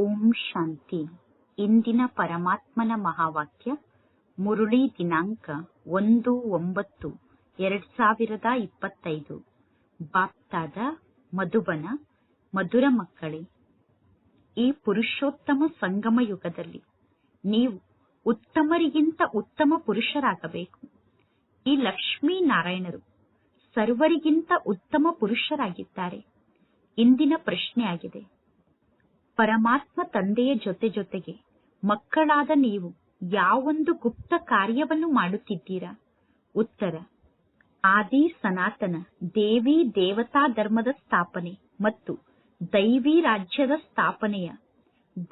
ಓಂ ಶಾಂತಿ. ಇಂದಿನ ಪರಮಾತ್ಮನ ಮಹಾವಾಕ್ಯ, ಮುರುಳಿ ದಿನಾಂಕ ಒಂದು ಒಂಬತ್ತು ಎರಡ್ ಸಾವಿರದ ಇಪ್ಪತ್ತೈದು. ಬಾಪ್ತಾದ ಮಧುಬನ, ಮಧುರ ಮಕ್ಕಳೇ, ಈ ಪುರುಷೋತ್ತಮ ಸಂಗಮ ಯುಗದಲ್ಲಿ ನೀವು ಉತ್ತಮರಿಗಿಂತ ಉತ್ತಮ ಪುರುಷರಾಗಬೇಕು. ಈ ಲಕ್ಷ್ಮೀ ನಾರಾಯಣರು ಸರ್ವರಿಗಿಂತ ಉತ್ತಮ ಪುರುಷರಾಗಿದ್ದಾರೆ. ಇಂದಿನ ಪ್ರಶ್ನೆಯಾಗಿದೆ ಪರಮಾತ್ಮ ತಂದೆಯ ಜೊತೆ ಜೊತೆಗೆ ಮಕ್ಕಳಾದ ನೀವು ಯಾವೊಂದು ಗುಪ್ತ ಕಾರ್ಯವನ್ನು ಮಾಡುತ್ತಿದ್ದೀರಾ? ಉತ್ತರ, ಆದಿ ಸನಾತನ ದೇವಿ ದೇವತಾ ಧರ್ಮದ ಸ್ಥಾಪನೆ ಮತ್ತು ದೈವಿ ರಾಜ್ಯದ ಸ್ಥಾಪನೆಯ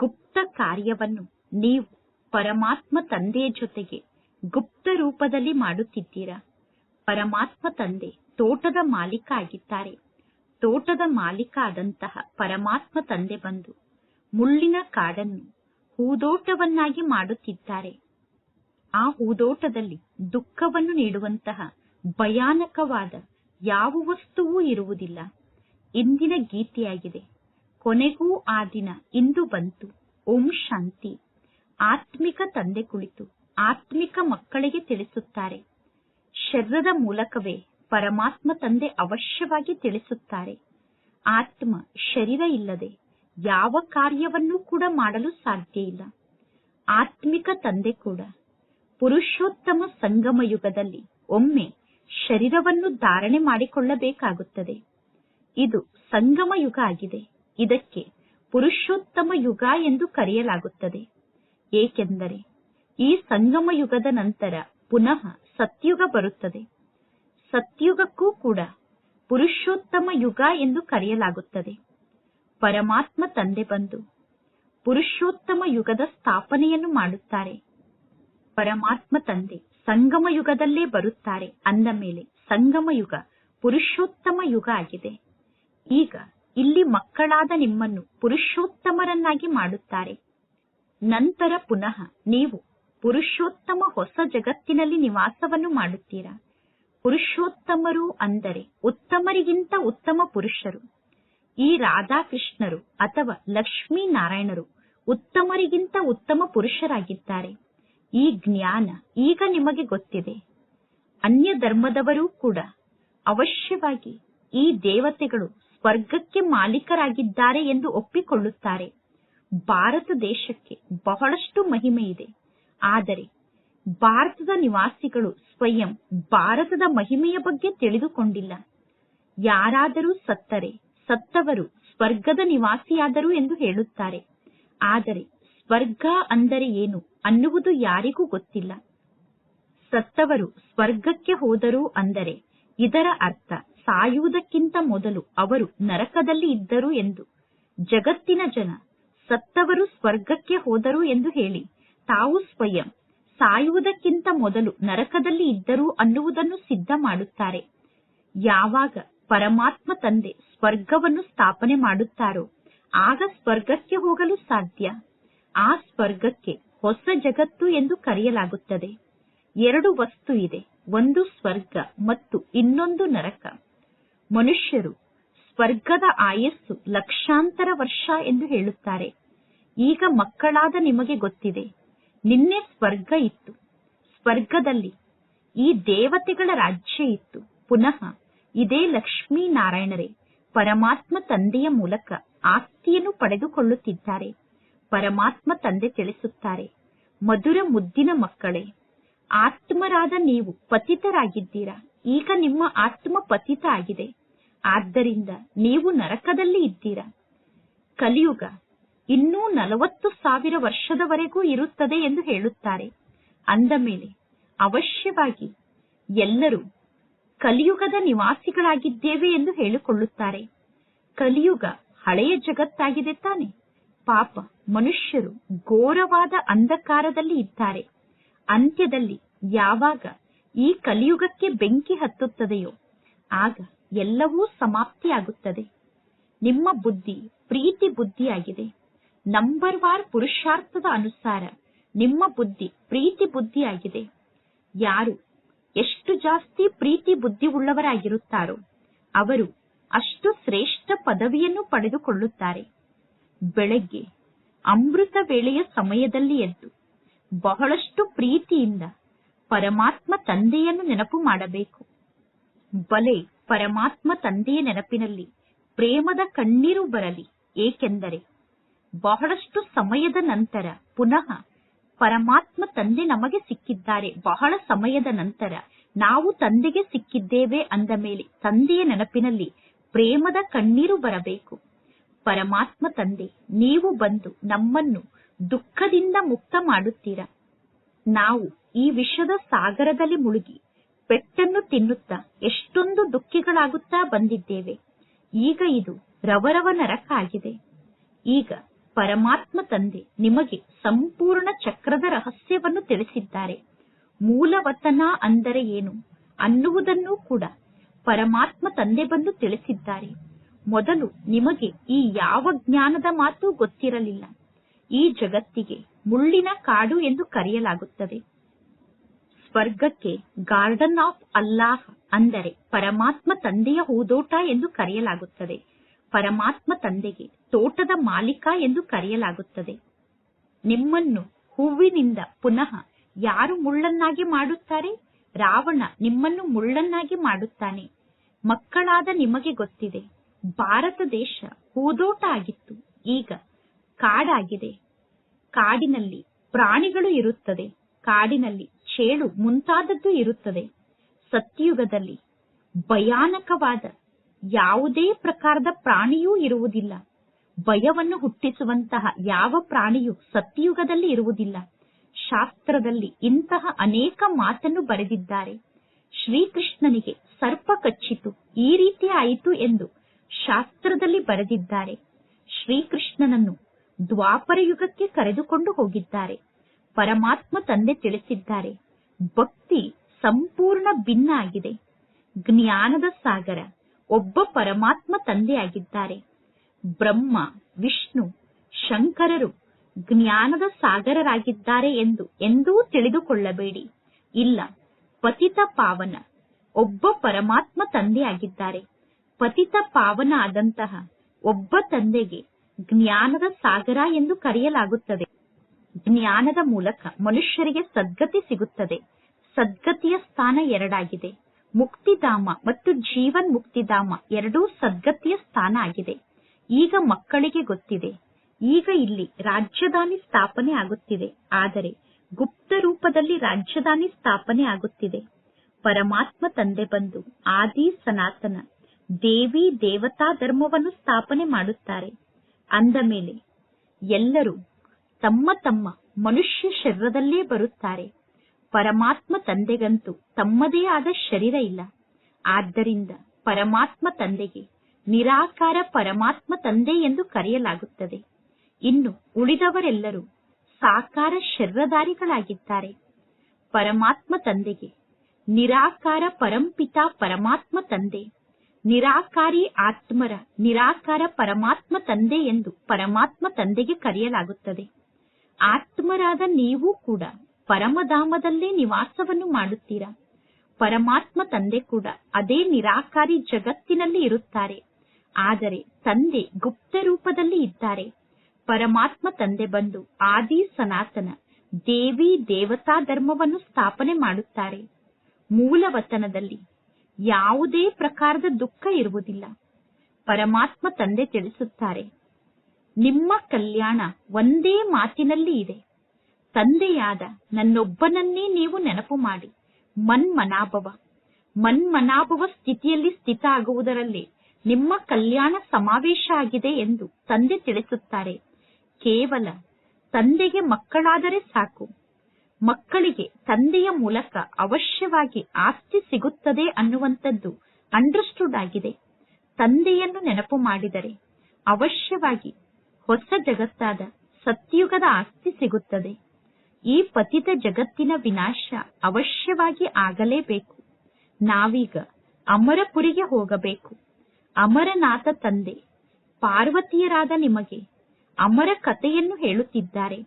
ಗುಪ್ತ ಕಾರ್ಯವನ್ನು ನೀವು ಪರಮಾತ್ಮ ತಂದೆಯ ಜೊತೆಗೆ ಗುಪ್ತ ರೂಪದಲ್ಲಿ ಮಾಡುತ್ತಿದ್ದೀರಾ? ಪರಮಾತ್ಮ ತಂದೆ ತೋಟದ ಮಾಲೀಕ ಆಗಿದ್ದಾರೆ. ತೋಟದ ಮಾಲೀಕ ಆದಂತಹ ಪರಮಾತ್ಮ ತಂದೆ ಬಂದು ಮುಳ್ಳಿನ ಕಾಡನ್ನು ಹೂದೋಟವನ್ನಾಗಿ ಮಾಡುತ್ತಿದ್ದಾರೆ. ಆ ಹೂದೋಟದಲ್ಲಿ ದುಃಖವನ್ನು ನೀಡುವಂತಹ ಭಯಾನಕವಾದ ಯಾವ ವಸ್ತುವೂ ಇರುವುದಿಲ್ಲ. ಇಂದಿನ ಗೀತೆಯಾಗಿದೆ, ಕೊನೆಗೂ ಆ ದಿನ ಇಂದು ಬಂತು, ಓಂ ಶಾಂತಿ. ಆತ್ಮಿಕ ತಂದೆ ಕುಳಿತು ಆತ್ಮಿಕ ಮಕ್ಕಳಿಗೆ ತಿಳಿಸುತ್ತಾರೆ. ಶರೀರದ ಮೂಲಕವೇ ಪರಮಾತ್ಮ ತಂದೆ ಅವಶ್ಯವಾಗಿ ತಿಳಿಸುತ್ತಾರೆ. ಆತ್ಮ ಶರೀರ ಇಲ್ಲದೆ ಯಾವ ಕಾರ್ಯವನ್ನೂ ಕೂಡ ಮಾಡಲು ಸಾಧ್ಯ ಇಲ್ಲ. ಆತ್ಮಿಕ ತಂದೆ ಕೂಡ. ಪುರುಷೋತ್ತಮ ಸಂಗಮ ಯುಗದಲ್ಲಿ ಒಮ್ಮೆ ಶರೀರವನ್ನು ಧಾರಣೆ ಮಾಡಿಕೊಳ್ಳಬೇಕಾಗುತ್ತದೆ. ಇದು ಸಂಗಮ ಯುಗ ಆಗಿದೆ. ಇದಕ್ಕೆ ಪುರುಷೋತ್ತಮ ಯುಗ ಎಂದು ಕರೆಯಲಾಗುತ್ತದೆ. ಏಕೆಂದರೆ ಈ ಸಂಗಮ ಯುಗದ ನಂತರ ಪುನಃ ಸತ್ಯುಗ ಬರುತ್ತದೆ. ಸತ್ಯುಗಕ್ಕೂ ಕೂಡ ಪುರುಷೋತ್ತಮ ಯುಗ ಎಂದು ಕರೆಯಲಾಗುತ್ತದೆ. ಪರಮಾತ್ಮ ತಂದೆ ಬಂದು ಪುರುಷೋತ್ತಮ ಯುಗದ ಸ್ಥಾಪನೆಯನ್ನು ಮಾಡುತ್ತಾರೆ. ಪರಮಾತ್ಮ ತಂದೆ ಸಂಗಮ ಯುಗದಲ್ಲೇ ಬರುತ್ತಾರೆ. ಅಂದ ಮೇಲೆ ಸಂಗಮ ಯುಗ ಪುರುಷೋತ್ತಮ ಯುಗ ಆಗಿದೆ. ಈಗ ಇಲ್ಲಿ ಮಕ್ಕಳಾದ ನಿಮ್ಮನ್ನು ಪುರುಷೋತ್ತಮರನ್ನಾಗಿ ಮಾಡುತ್ತಾರೆ. ನಂತರ ಪುನಃ ನೀವು ಪುರುಷೋತ್ತಮ ಹೊಸ ಜಗತ್ತಿನಲ್ಲಿ ನಿವಾಸವನ್ನು ಮಾಡುತ್ತೀರಾ? ಪುರುಷೋತ್ತಮರು ಅಂದರೆ ಉತ್ತಮರಿಗಿಂತ ಉತ್ತಮ ಪುರುಷರು. ಈ ರಾಧಾಕೃಷ್ಣರು ಅಥವಾ ಲಕ್ಷ್ಮೀ ನಾರಾಯಣರು ಉತ್ತಮರಿಗಿಂತ ಉತ್ತಮ ಪುರುಷರಾಗಿದ್ದಾರೆ. ಈ ಜ್ಞಾನ ಈಗ ನಿಮಗೆ ಗೊತ್ತಿದೆ. ಅನ್ಯ ಧರ್ಮದವರೂ ಕೂಡ ಅವಶ್ಯವಾಗಿ ಈ ದೇವತೆಗಳು ಸ್ವರ್ಗಕ್ಕೆ ಮಾಲೀಕರಾಗಿದ್ದಾರೆ ಎಂದು ಒಪ್ಪಿಕೊಳ್ಳುತ್ತಾರೆ. ಭಾರತ ದೇಶಕ್ಕೆ ಬಹಳಷ್ಟು ಮಹಿಮೆ ಇದೆ. ಆದರೆ ಭಾರತದ ನಿವಾಸಿಗಳು ಸ್ವಯಂ ಭಾರತದ ಮಹಿಮೆಯ ಬಗ್ಗೆ ತಿಳಿದುಕೊಂಡಿಲ್ಲ. ಯಾರಾದರೂ ಸತ್ತರೆ ಸತ್ತವರು ಸ್ವರ್ಗದ ನಿವಾಸಿಯಾದರು ಎಂದು ಹೇಳುತ್ತಾರೆ. ಆದರೆ ಸ್ವರ್ಗ ಅಂದರೆ ಏನು ಅನ್ನುವುದು ಯಾರಿಗೂ ಗೊತ್ತಿಲ್ಲ. ಸತ್ತವರು ಸ್ವರ್ಗಕ್ಕೆ ಹೋದರು ಅಂದರೆ ಇದರ ಅರ್ಥ ಸಾಯುವುದಕ್ಕಿಂತ ಮೊದಲು ಅವರು ನರಕದಲ್ಲಿ ಇದ್ದರು ಎಂದು. ಜಗತ್ತಿನ ಜನ ಸತ್ತವರು ಸ್ವರ್ಗಕ್ಕೆ ಹೋದರು ಎಂದು ಹೇಳಿ ತಾವು ಸ್ವಯಂ ಸಾಯುವುದಕ್ಕಿಂತ ಮೊದಲು ನರಕದಲ್ಲಿ ಇದ್ದರು ಅನ್ನುವುದನ್ನು ಸಿದ್ಧ ಮಾಡುತ್ತಾರೆ. ಯಾವಾಗ ಪರಮಾತ್ಮ ತಂದೆ ಸ್ವರ್ಗವನ್ನು ಸ್ಥಾಪನೆ ಮಾಡುತ್ತಾರೋ, ಆಗ ಸ್ವರ್ಗಕ್ಕೆ ಹೋಗಲು ಸಾಧ್ಯ. ಆ ಸ್ವರ್ಗಕ್ಕೆ ಹೊಸ ಜಗತ್ತು ಎಂದು ಕರೆಯಲಾಗುತ್ತದೆ. ಎರಡು ವಸ್ತು ಇದೆ, ಒಂದು ಸ್ವರ್ಗ ಮತ್ತು ಇನ್ನೊಂದು ನರಕ. ಮನುಷ್ಯರು ಸ್ವರ್ಗದ ಆಯಸ್ಸು ಲಕ್ಷಾಂತರ ವರ್ಷ ಎಂದು ಹೇಳುತ್ತಾರೆ. ಈಗ ಮಕ್ಕಳಾದ ನಿಮಗೆ ಗೊತ್ತಿದೆ, ನಿನ್ನೆ ಸ್ವರ್ಗ ಇತ್ತು. ಸ್ವರ್ಗದಲ್ಲಿ ಈ ದೇವತೆಗಳ ರಾಜ್ಯ ಇತ್ತು. ಪುನಃ ಇದೇ ಲಕ್ಷ್ಮೀ ನಾರಾಯಣರೇ ಪರಮಾತ್ಮ ತಂದೆಯ ಮೂಲಕ ಆಸ್ತಿಯನ್ನು ಪಡೆದುಕೊಳ್ಳುತ್ತಿದ್ದಾರೆ. ಪರಮಾತ್ಮ ತಂದೆ ತಿಳಿಸುತ್ತಾರೆ, ಮಧುರ ಮುದ್ದಿನ ಮಕ್ಕಳೇ, ಆತ್ಮರಾದ ನೀವು ಪತಿತರಾಗಿದ್ದೀರಾ? ಈಗ ನಿಮ್ಮ ಆತ್ಮ ಪತಿತ ಆಗಿದೆ. ಆದ್ದರಿಂದ ನೀವು ನರಕದಲ್ಲಿ ಇದ್ದೀರಾ? ಕಲಿಯುಗ, ಇನ್ನೂ ನಲವತ್ತು ಸಾವಿರ ವರ್ಷದವರೆಗೂ ಇರುತ್ತದೆ ಎಂದು ಹೇಳುತ್ತಾರೆ. ಅಂದ ಮೇಲೆ, ಅವಶ್ಯವಾಗಿ ಎಲ್ಲರೂ ಕಲಿಯುಗದ ನಿವಾಸಿಗಳಾಗಿದ್ದೇವೆ ಎಂದು ಹೇಳಿಕೊಳ್ಳುತ್ತಾರೆ. ಕಲಿಯುಗ ಹಳೆಯ ಜಗತ್ತಾಗಿದೆ ತಾನೆ. ಪಾಪ ಮನುಷ್ಯರು ಘೋರವಾದ ಅಂಧಕಾರದಲ್ಲಿ ಇದ್ದಾರೆ. ಅಂತ್ಯದಲ್ಲಿ ಯಾವಾಗ ಈ ಕಲಿಯುಗಕ್ಕೆ ಬೆಂಕಿ ಹತ್ತುತ್ತದೆಯೋ, ಆಗ ಎಲ್ಲವೂ ಸಮಾಪ್ತಿಯಾಗುತ್ತದೆ. ನಿಮ್ಮ ಬುದ್ಧಿ ಪ್ರೀತಿ ಬುದ್ಧಿಯಾಗಿದೆ. ನಂಬರ್ ವಾರ್ ಪುರುಷಾರ್ಥದ ಅನುಸಾರ ನಿಮ್ಮ ಬುದ್ಧಿ ಪ್ರೀತಿ ಬುದ್ಧಿಯಾಗಿದೆ. ಯಾರು ಎಷ್ಟು ಜಾಸ್ತಿ ಪ್ರೀತಿ ಬುದ್ಧಿ ಉಳ್ಳವರಾಗಿರುತ್ತಾರೋ ಅವರು ಅಷ್ಟು ಶ್ರೇಷ್ಠ ಪದವಿಯನ್ನು ಪಡೆದುಕೊಳ್ಳುತ್ತಾರೆ. ಬೆಳಗ್ಗೆ ಅಮೃತ ವೇಳೆಯ ಸಮಯದಲ್ಲಿ ಎದ್ದು ಬಹಳಷ್ಟು ಪ್ರೀತಿಯಿಂದ ಪರಮಾತ್ಮ ತಂದೆಯನ್ನು ನೆನಪು ಮಾಡಬೇಕು. ಬಲೆ ಪರಮಾತ್ಮ ತಂದೆಯ ನೆನಪಿನಲ್ಲಿ ಪ್ರೇಮದ ಕಣ್ಣೀರು ಬರಲಿ, ಏಕೆಂದರೆ ಬಹಳಷ್ಟು ಸಮಯದ ನಂತರ ಪುನಃ ಪರಮಾತ್ಮ ತಂದೆ ನಮಗೆ ಸಿಕ್ಕಿದ್ದಾರೆ. ಬಹಳ ಸಮಯದ ನಂತರ ನಾವು ತಂದೆಗೆ ಸಿಕ್ಕಿದ್ದೇವೆ ಅಂದ ಮೇಲೆ ತಂದೆಯ ನೆನಪಿನಲ್ಲಿ ಪ್ರೇಮದ ಕಣ್ಣೀರು ಬರಬೇಕು. ಪರಮಾತ್ಮ ತಂದೆ, ನೀವು ಬಂದು ನಮ್ಮನ್ನು ದುಃಖದಿಂದ ಮುಕ್ತ ಮಾಡುತ್ತೀರಾ? ನಾವು ಈ ವಿಷದ ಸಾಗರದಲ್ಲಿ ಮುಳುಗಿ ಪೆಟ್ಟನ್ನು ತಿನ್ನುತ್ತಾ ಎಷ್ಟೊಂದು ದುಃಖಿಗಳಾಗುತ್ತಾ ಬಂದಿದ್ದೇವೆ. ಈಗ ಇದು ರವರವ ನರಕ ಆಗಿದೆ. ಈಗ ಪರಮಾತ್ಮ ತಂದೆ ನಿಮಗೆ ಸಂಪೂರ್ಣ ಚಕ್ರದ ರಹಸ್ಯವನ್ನು ತಿಳಿಸಿದ್ದಾರೆ. ಮೂಲವತನ ಅಂದರೆ ಏನು ಅನ್ನುವುದನ್ನು ಕೂಡ ಪರಮಾತ್ಮ ತಂದೆ ಬಂದು ತಿಳಿಸಿದ್ದಾರೆ. ಮೊದಲು ನಿಮಗೆ ಈ ಯಾವ ಜ್ಞಾನದ ಮಾತು ಗೊತ್ತಿರಲಿಲ್ಲ. ಈ ಜಗತ್ತಿಗೆ ಮುಳ್ಳಿನ ಕಾಡು ಎಂದು ಕರೆಯಲಾಗುತ್ತದೆ. ಸ್ವರ್ಗಕ್ಕೆ ಗಾರ್ಡನ್ ಆಫ್ ಅಲ್ಲಾಹ್ ಅಂದರೆ ಪರಮಾತ್ಮ ತಂದೆಯ ಹೂದೋಟ ಎಂದು ಕರೆಯಲಾಗುತ್ತದೆ. ಪರಮಾತ್ಮ ತಂದೆಗೆ ತೋಟದ ಮಾಲೀಕ ಎಂದು ಕರೆಯಲಾಗುತ್ತದೆ. ನಿಮ್ಮನ್ನು ಹೂವಿನಿಂದ ಪುನಃ ಯಾರು ಮುಳ್ಳನ್ನಾಗಿ ಮಾಡುತ್ತಾರೆ? ರಾವಣ ನಿಮ್ಮನ್ನು ಮುಳ್ಳನ್ನಾಗಿ ಮಾಡುತ್ತಾನೆ. ಮಕ್ಕಳಾದ ನಿಮಗೆ ಗೊತ್ತಿದೆ, ಭಾರತ ದೇಶ ಹೂದೋಟ ಆಗಿತ್ತು, ಈಗ ಕಾಡಾಗಿದೆ. ಕಾಡಿನಲ್ಲಿ ಪ್ರಾಣಿಗಳು ಇರುತ್ತದೆ, ಕಾಡಿನಲ್ಲಿ ಚೇಳು ಮುಂತಾದದ್ದು ಇರುತ್ತದೆ. ಸತ್ಯುಗದಲ್ಲಿ ಭಯಾನಕವಾದ ಯಾವುದೇ ಪ್ರಕಾರದ ಪ್ರಾಣಿಯೂ ಇರುವುದಿಲ್ಲ. ಭಯವನ್ನು ಹುಟ್ಟಿಸುವಂತಹ ಯಾವ ಪ್ರಾಣಿಯೂ ಸತ್ಯಯುಗದಲ್ಲಿ ಇರುವುದಿಲ್ಲ. ಶಾಸ್ತ್ರದಲ್ಲಿ ಇಂತಹ ಅನೇಕ ಮಾತನ್ನು ಬರೆದಿದ್ದಾರೆ. ಶ್ರೀಕೃಷ್ಣನಿಗೆ ಸರ್ಪ ಕಚ್ಚಿತು, ಈ ರೀತಿ ಆಯಿತು ಎಂದು ಶಾಸ್ತ್ರದಲ್ಲಿ ಬರೆದಿದ್ದಾರೆ. ಶ್ರೀಕೃಷ್ಣನನ್ನು ದ್ವಾಪರ ಯುಗಕ್ಕೆ ಕರೆದುಕೊಂಡು ಹೋಗಿದ್ದಾರೆ. ಪರಮಾತ್ಮ ತಂದೆ ತಿಳಿಸಿದ್ದಾರೆ, ಭಕ್ತಿ ಸಂಪೂರ್ಣ ಭಿನ್ನ ಆಗಿದೆ ಜ್ಞಾನದ ಸಾಗರ ಒಬ್ಬ ಪರಮಾತ್ಮ ತಂದೆಯಾಗಿದ್ದಾರೆ. ಬ್ರಹ್ಮ, ವಿಷ್ಣು, ಶಂಕರರು ಜ್ಞಾನದ ಸಾಗರರಾಗಿದ್ದಾರೆ ಎಂದು ಎಂದೂ ತಿಳಿದುಕೊಳ್ಳಬೇಡಿ. ಇಲ್ಲ, ಪತಿತ ಪಾವನ, ಒಬ್ಬ ಪರಮಾತ್ಮ ತಂದೆಯಾಗಿದ್ದಾರೆ. ಪತಿತ ಪಾವನ ಆದಂತಹ ಒಬ್ಬ ತಂದೆಗೆ ಜ್ಞಾನದ ಸಾಗರ ಎಂದು ಕರೆಯಲಾಗುತ್ತದೆ. ಜ್ಞಾನದ ಮೂಲಕ ಮನುಷ್ಯರಿಗೆ ಸದ್ಗತಿ ಸಿಗುತ್ತದೆ. ಸದ್ಗತಿಯ ಸ್ಥಾನ ಎರಡಾಗಿದೆ. ಮುಕ್ತಿಧಾಮ ಮತ್ತು ಜೀವನ್ ಮುಕ್ತಿಧಾಮ ಎರಡೂ ಸದ್ಗತಿಯ ಸ್ಥಾನ ಆಗಿದೆ. ಈಗ ಮಕ್ಕಳಿಗೆ ಗೊತ್ತಿದೆ. ಈಗ ಇಲ್ಲಿ ರಾಜ್ಯಧಾನಿ ಸ್ಥಾಪನೆ ಆಗುತ್ತಿದೆ. ಆದರೆ ಗುಪ್ತ ರೂಪದಲ್ಲಿ ರಾಜ್ಯಧಾನಿ ಸ್ಥಾಪನೆ ಆಗುತ್ತಿದೆ. ಪರಮಾತ್ಮ ತಂದೆ ಬಂದು ಆದಿ ಸನಾತನ, ದೇವಿ ದೇವತಾ ಧರ್ಮವನ್ನು ಸ್ಥಾಪನೆ ಮಾಡುತ್ತಾರೆ. ಅಂದ ಮೇಲೆ ಎಲ್ಲರೂ ತಮ್ಮ ತಮ್ಮ ಮನುಷ್ಯ ಶರೀರದಲ್ಲೇ ಬರುತ್ತಾರೆ. ಪರಮಾತ್ಮ ತಂದೆಗಂತೂ ತಮ್ಮದೇ ಆದ ಶರೀರ ಇಲ್ಲ. ಆದ್ದರಿಂದ ಪರಮಾತ್ಮ ತಂದೆಗೆ ನಿರಾಕಾರ ಪರಮಾತ್ಮ ತಂದೆ ಎಂದು ಕರೆಯಲಾಗುತ್ತದೆ. ಇನ್ನು ಉಳಿದವರೆಲ್ಲರೂ ಸಾಕಾರ ಶರೀರಧಾರಿಗಳಾಗಿದ್ದಾರೆ. ಪರಮಾತ್ಮ ತಂದೆಗೆ ನಿರಾಕಾರ ಪರಂಪಿತ ಪರಮಾತ್ಮ ತಂದೆ, ನಿರಾಕಾರಿ ಆತ್ಮರ ನಿರಾಕಾರ ಪರಮಾತ್ಮ ತಂದೆ ಎಂದು ಪರಮಾತ್ಮ ತಂದೆಗೆ ಕರೆಯಲಾಗುತ್ತದೆ. ಆತ್ಮರಾದ ನೀವು ಕೂಡ ಪರಮಧಾಮದಲ್ಲೇ ನಿವಾಸವನ್ನು ಮಾಡುತ್ತೀರಾ? ಪರಮಾತ್ಮ ತಂದೆ ಕೂಡ ಅದೇ ನಿರಾಕಾರಿ ಜಗತ್ತಿನಲ್ಲಿ ಇರುತ್ತಾರೆ. ಆದರೆ ತಂದೆ ಗುಪ್ತ ರೂಪದಲ್ಲಿ ಇದ್ದಾರೆ. ಪರಮಾತ್ಮ ತಂದೆ ಬಂದು ಆದಿ ಸನಾತನ, ದೇವಿ ದೇವತಾ ಧರ್ಮವನ್ನು ಸ್ಥಾಪನೆ ಮಾಡುತ್ತಾರೆ. ಮೂಲವತನದಲ್ಲಿ ಯಾವುದೇ ಪ್ರಕಾರದ ದುಃಖ ಇರುವುದಿಲ್ಲ. ಪರಮಾತ್ಮ ತಂದೆ ತಿಳಿಸುತ್ತಾರೆ, ನಿಮ್ಮ ಕಲ್ಯಾಣ ಒಂದೇ ಮಾತಿನಲ್ಲಿ ಇದೆ. ತಂದೆಯಾದ ನನ್ನೊಬ್ಬನನ್ನೇ ನೀವು ನೆನಪು ಮಾಡಿ. ಮನ್ಮನಾಭವ. ಮನ್ಮನಾಭವ ಸ್ಥಿತಿಯಲ್ಲಿ ಸ್ಥಿತ ಆಗುವುದರಲ್ಲಿ ನಿಮ್ಮ ಕಲ್ಯಾಣ ಸಮಾವೇಶ ಆಗಿದೆ ಎಂದು ತಂದೆ ತಿಳಿಸುತ್ತಾರೆ. ಕೇವಲ ತಂದೆಗೆ ಮಕ್ಕಳಾದರೆ ಸಾಕು. ಮಕ್ಕಳಿಗೆ ತಂದೆಯ ಮೂಲಕ ಅವಶ್ಯವಾಗಿ ಆಸ್ತಿ ಸಿಗುತ್ತದೆ ಅನ್ನುವಂಥದ್ದು ಅಂಡರ್ಸ್ಟುಡ್ ಆಗಿದೆ. ತಂದೆಯನ್ನು ನೆನಪು ಮಾಡಿದರೆ ಅವಶ್ಯವಾಗಿ ಹೊಸ ಜಗತ್ತಾದ ಸತ್ಯುಗದ ಆಸ್ತಿ ಸಿಗುತ್ತದೆ. ಈ ಪತಿತ ಜಗತ್ತಿನ ವಿನಾಶ ಅವಶ್ಯವಾಗಿ ಆಗಲೇಬೇಕು. ನಾವೀಗ ಅಮರಪುರಿಗೆ ಹೋಗಬೇಕು. ಅಮರನಾಥ ತಂದೆ, ಪಾರ್ವತಿಯರಾದ ನಿಮಗೆ ಅಮರ ಕಥೆಯನ್ನು ಹೇಳುತ್ತಿದ್ದಾರೆ.